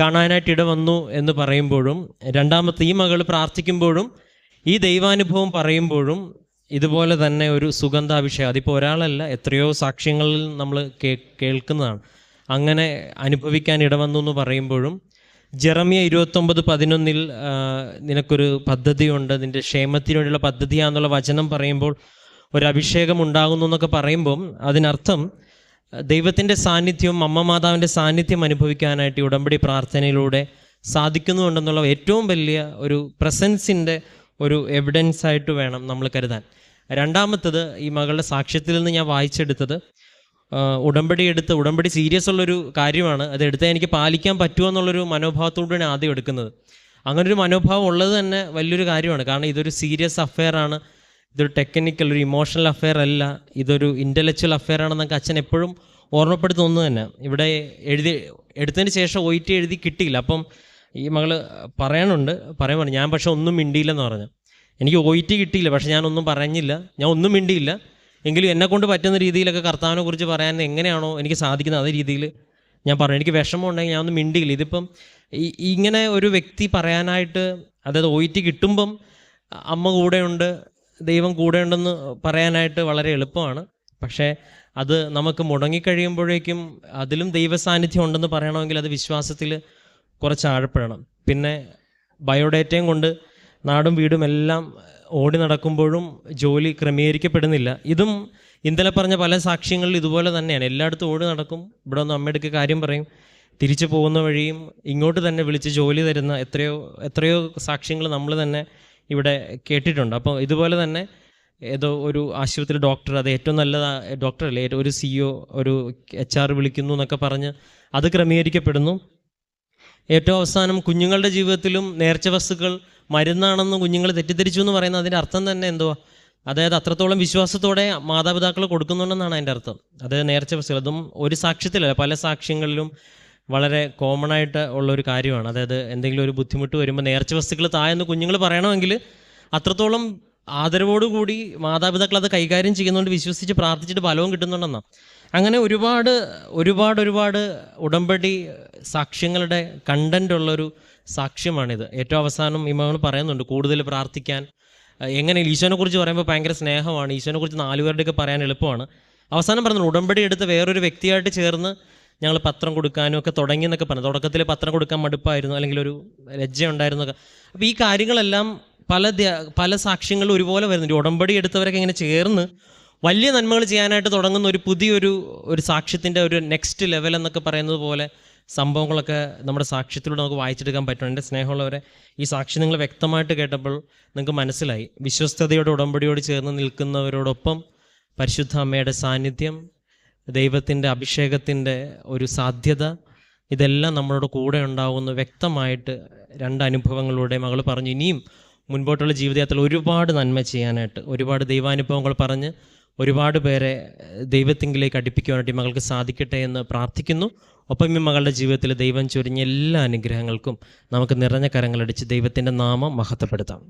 കാണാനായിട്ട് ഇടവന്നു എന്ന് പറയുമ്പോഴും രണ്ടാമത്തെ ഈ മകൾ പ്രാർത്ഥിക്കുമ്പോഴും ഈ ദൈവാനുഭവം പറയുമ്പോഴും ഇതുപോലെ തന്നെ ഒരു സുഗന്ധാഭിഷേകം. അതിപ്പോൾ ഒരാളല്ല എത്രയോ സാക്ഷ്യങ്ങളിൽ നമ്മൾ കേ കേൾക്കുന്നതാണ്. അങ്ങനെ അനുഭവിക്കാൻ ഇടവന്നു എന്ന് പറയുമ്പോഴും ജെറമിയ ഇരുപത്തൊമ്പത് പതിനൊന്നിൽ നിനക്കൊരു പദ്ധതിയുണ്ട് നിന്റെ ക്ഷേമത്തിന് വേണ്ടിയുള്ള പദ്ധതിയാണെന്നുള്ള വചനം പറയുമ്പോൾ ഒരു അഭിഷേകം ഉണ്ടാകുന്നു എന്നൊക്കെ പറയുമ്പം അതിനർത്ഥം ദൈവത്തിന്റെ സാന്നിധ്യവും അമ്മ മാതാവിന്റെ സാന്നിധ്യം അനുഭവിക്കാനായിട്ട് ഉടമ്പടി പ്രാർത്ഥനയിലൂടെ സാധിക്കുന്നുണ്ടെന്നുള്ള ഏറ്റവും വലിയ ഒരു പ്രസൻസിന്റെ ഒരു എവിഡൻസ് ആയിട്ട് വേണം നമ്മൾ കരുതാൻ. രണ്ടാമത്തത് ഈ മകളുടെ സാക്ഷ്യത്തിൽ നിന്ന് ഞാൻ വായിച്ചെടുത്തത് ഉടമ്പടി എടുത്ത് ഉടമ്പടി സീരിയസ് ഉള്ളൊരു കാര്യമാണ്. അത് എടുത്താൽ എനിക്ക് പാലിക്കാൻ പറ്റുമോ എന്നുള്ളൊരു മനോഭാവത്തോടുകൂടിയാണ് ആദ്യം എടുക്കുന്നത്. അങ്ങനൊരു മനോഭാവം ഉള്ളത് തന്നെ വലിയൊരു കാര്യമാണ്. കാരണം ഇതൊരു സീരിയസ് അഫെയർ ആണ്. ഇതൊരു ടെക്നിക്കൽ ഒരു ഇമോഷണൽ അഫെയർ അല്ല. ഇതൊരു ഇന്റലക്ച്വൽ അഫെയർ ആണെന്നൊക്കെ അച്ഛൻ എപ്പോഴും ഓർമ്മപ്പെടുത്തുന്ന തന്നെ. ഇവിടെ എഴുതി എടുത്തതിന് ശേഷം ഒ എഴുതി കിട്ടിയില്ല. അപ്പം ഈ മകൾ പറയാനുണ്ട് പറയാൻ ഞാൻ പക്ഷെ ഒന്നും മിണ്ടിയില്ലെന്ന് പറഞ്ഞു. എനിക്ക് ഒ ടി കിട്ടിയില്ല പക്ഷെ ഞാനൊന്നും പറഞ്ഞില്ല. ഞാൻ ഒന്നും മിണ്ടിയില്ല. എങ്കിലും എന്നെക്കൊണ്ട് പറ്റുന്ന രീതിയിലൊക്കെ കർത്താവിനെ കുറിച്ച് പറയാൻ എങ്ങനെയാണോ എനിക്ക് സാധിക്കുന്നത് അതേ രീതിയിൽ ഞാൻ പറഞ്ഞു. എനിക്ക് വിഷമം ഉണ്ടെങ്കിൽ ഞാൻ ഒന്നും മിണ്ടിയില്ല. ഇതിപ്പം ഇങ്ങനെ ഒരു വ്യക്തി പറയാനായിട്ട് അതായത് ഒ ടി കിട്ടുമ്പം അമ്മ കൂടെയുണ്ട് ദൈവം കൂടെയുണ്ടെന്ന് പറയാനായിട്ട് വളരെ എളുപ്പമാണ്. പക്ഷേ അത് നമുക്ക് മുടങ്ങിക്കഴിയുമ്പോഴേക്കും അതിലും ദൈവസാന്നിധ്യം ഉണ്ടെന്ന് പറയണമെങ്കിൽ അത് വിശ്വാസത്തിൽ കുറച്ച് ആഴപ്പെടണം. പിന്നെ ബയോഡേറ്റയും കൊണ്ട് നാടും വീടും എല്ലാം ഓടി നടക്കുമ്പോഴും ജോലി ക്രമീകരിക്കപ്പെടുന്നില്ല. ഇതും ഇന്നലെ പറഞ്ഞ പല സാക്ഷ്യങ്ങളിൽ ഇതുപോലെ തന്നെയാണ്. എല്ലായിടത്തും ഓടി നടക്കും. ഇവിടെ ഒന്ന് അമ്മയെടുക്ക് കാര്യം പറയും. തിരിച്ചു പോകുന്ന വഴിയും ഇങ്ങോട്ട് തന്നെ വിളിച്ച് ജോലി തരുന്ന എത്രയോ എത്രയോ സാക്ഷ്യങ്ങൾ നമ്മൾ തന്നെ ഇവിടെ കേട്ടിട്ടുണ്ട്. അപ്പോൾ ഇതുപോലെ തന്നെ ഏതോ ഒരു ആശുപത്രി ഡോക്ടർ അത് ഏറ്റവും നല്ല ഡോക്ടറല്ലേ ഒരു സിഇഒ ഒരു എച്ച് ആർ വിളിക്കുന്നു എന്നൊക്കെ പറഞ്ഞ് അത് ക്രമീകരിക്കപ്പെടുന്നു. ഏറ്റവും അവസാനം കുഞ്ഞുങ്ങളുടെ ജീവിതത്തിലും നേർച്ച വസ്തുക്കൾ മരുന്നാണെന്ന് കുഞ്ഞുങ്ങൾ തെറ്റിദ്ധരിച്ചു എന്ന് പറയുന്നത് അതിന്റെ അർത്ഥം തന്നെ എന്തുവാ? അതായത് അത്രത്തോളം വിശ്വാസത്തോടെ മാതാപിതാക്കൾ കൊടുക്കുന്നുണ്ടെന്നാണ് അതിന്റെ അർത്ഥം. അതായത് നേർച്ച വസ്തുക്കൾ. അതും ഒരു സാക്ഷ്യത്തിലല്ല പല സാക്ഷ്യങ്ങളിലും വളരെ കോമൺ ആയിട്ട് ഉള്ള ഒരു കാര്യമാണ്. അതായത് എന്തെങ്കിലും ഒരു ബുദ്ധിമുട്ട് വരുമ്പോൾ നേർച്ച വസ്തുക്കൾ തായെന്ന് കുഞ്ഞുങ്ങൾ പറയണമെങ്കിൽ അത്രത്തോളം ആദരവോടുകൂടി മാതാപിതാക്കൾ അത് കൈകാര്യം ചെയ്യുന്നതുകൊണ്ട് വിശ്വസിച്ച് പ്രാർത്ഥിച്ചിട്ട് ഫലവും കിട്ടുന്നുണ്ടെന്നാണ് അങ്ങനെ ഒരുപാട് ഒരുപാട് ഒരുപാട് ഉടമ്പടി സാക്ഷ്യങ്ങളുടെ കണ്ടന്റ് ഉള്ളൊരു സാക്ഷ്യമാണിത്. ഏറ്റവും അവസാനം ഈ മകൾ പറയുന്നുണ്ട് കൂടുതൽ പ്രാർത്ഥിക്കാൻ. എങ്ങനെ ഈശോനെ കുറിച്ച് പറയുമ്പോൾ ഭയങ്കര സ്നേഹമാണ്. ഈശോനെ കുറിച്ച് നാലുപേരുടെയൊക്കെ പറയാൻ എളുപ്പമാണ്. അവസാനം പറഞ്ഞു ഉടമ്പടി എടുത്ത് വേറൊരു വ്യക്തിയായിട്ട് ചേർന്ന് ഞങ്ങൾ പത്രം കൊടുക്കാനും ഒക്കെ തുടങ്ങി എന്നൊക്കെ പറഞ്ഞു. തുടക്കത്തിൽ പത്രം കൊടുക്കാൻ മടുപ്പായിരുന്നു അല്ലെങ്കിൽ ഒരു ലജ്ജ ഉണ്ടായിരുന്നൊക്കെ അപ്പോൾ ഈ കാര്യങ്ങളെല്ലാം പല പല സാക്ഷ്യങ്ങളും ഒരുപോലെ വരുന്നുണ്ട്. ഉടമ്പടി എടുത്തവരൊക്കെ ഇങ്ങനെ ചേർന്ന് വലിയ നന്മകൾ ചെയ്യാനായിട്ട് തുടങ്ങുന്ന ഒരു പുതിയൊരു ഒരു സാക്ഷ്യത്തിന്റെ ഒരു നെക്സ്റ്റ് ലെവൽ എന്നൊക്കെ പറയുന്നത് പോലെ സംഭവങ്ങളൊക്കെ നമ്മുടെ സാക്ഷ്യത്തിലൂടെ നമുക്ക് വായിച്ചെടുക്കാൻ പറ്റും എന്റെ സ്നേഹമുള്ളവരെ ഈ സാക്ഷി നിങ്ങൾ വ്യക്തമായിട്ട് കേട്ടപ്പോൾ നിങ്ങൾക്ക് മനസ്സിലായി. വിശ്വസ്തയോട് ഉടമ്പടിയോട് ചേർന്ന് നിൽക്കുന്നവരോടൊപ്പം പരിശുദ്ധ അമ്മയുടെ സാന്നിധ്യം ദൈവത്തിന്റെ അഭിഷേകത്തിന്റെ ഒരു സാധ്യത ഇതെല്ലാം നമ്മളോട് കൂടെ ഉണ്ടാവുന്ന വ്യക്തമായിട്ട് രണ്ട് അനുഭവങ്ങളിലൂടെ മകൾ പറഞ്ഞു. ഇനിയും മുൻപോട്ടുള്ള ജീവിതത്തിൽ ഒരുപാട് നന്മ ചെയ്യാനായിട്ട് ഒരുപാട് ദൈവാനുഭവങ്ങൾ പറഞ്ഞ് ഒരുപാട് പേരെ ദൈവത്തിങ്കിലേക്ക് അടുപ്പിക്കുവാനായിട്ട് മകൾക്ക് സാധിക്കട്ടെ എന്ന് പ്രാർത്ഥിക്കുന്നു. ഒപ്പം ഈ മകളുടെ ജീവിതത്തിൽ ദൈവം ചൊരിഞ്ഞ എല്ലാ അനുഗ്രഹങ്ങൾക്കും നമുക്ക് നിറഞ്ഞ കരങ്ങളടിച്ച് ദൈവത്തിന്റെ നാമം മഹത്വപ്പെടുത്താം.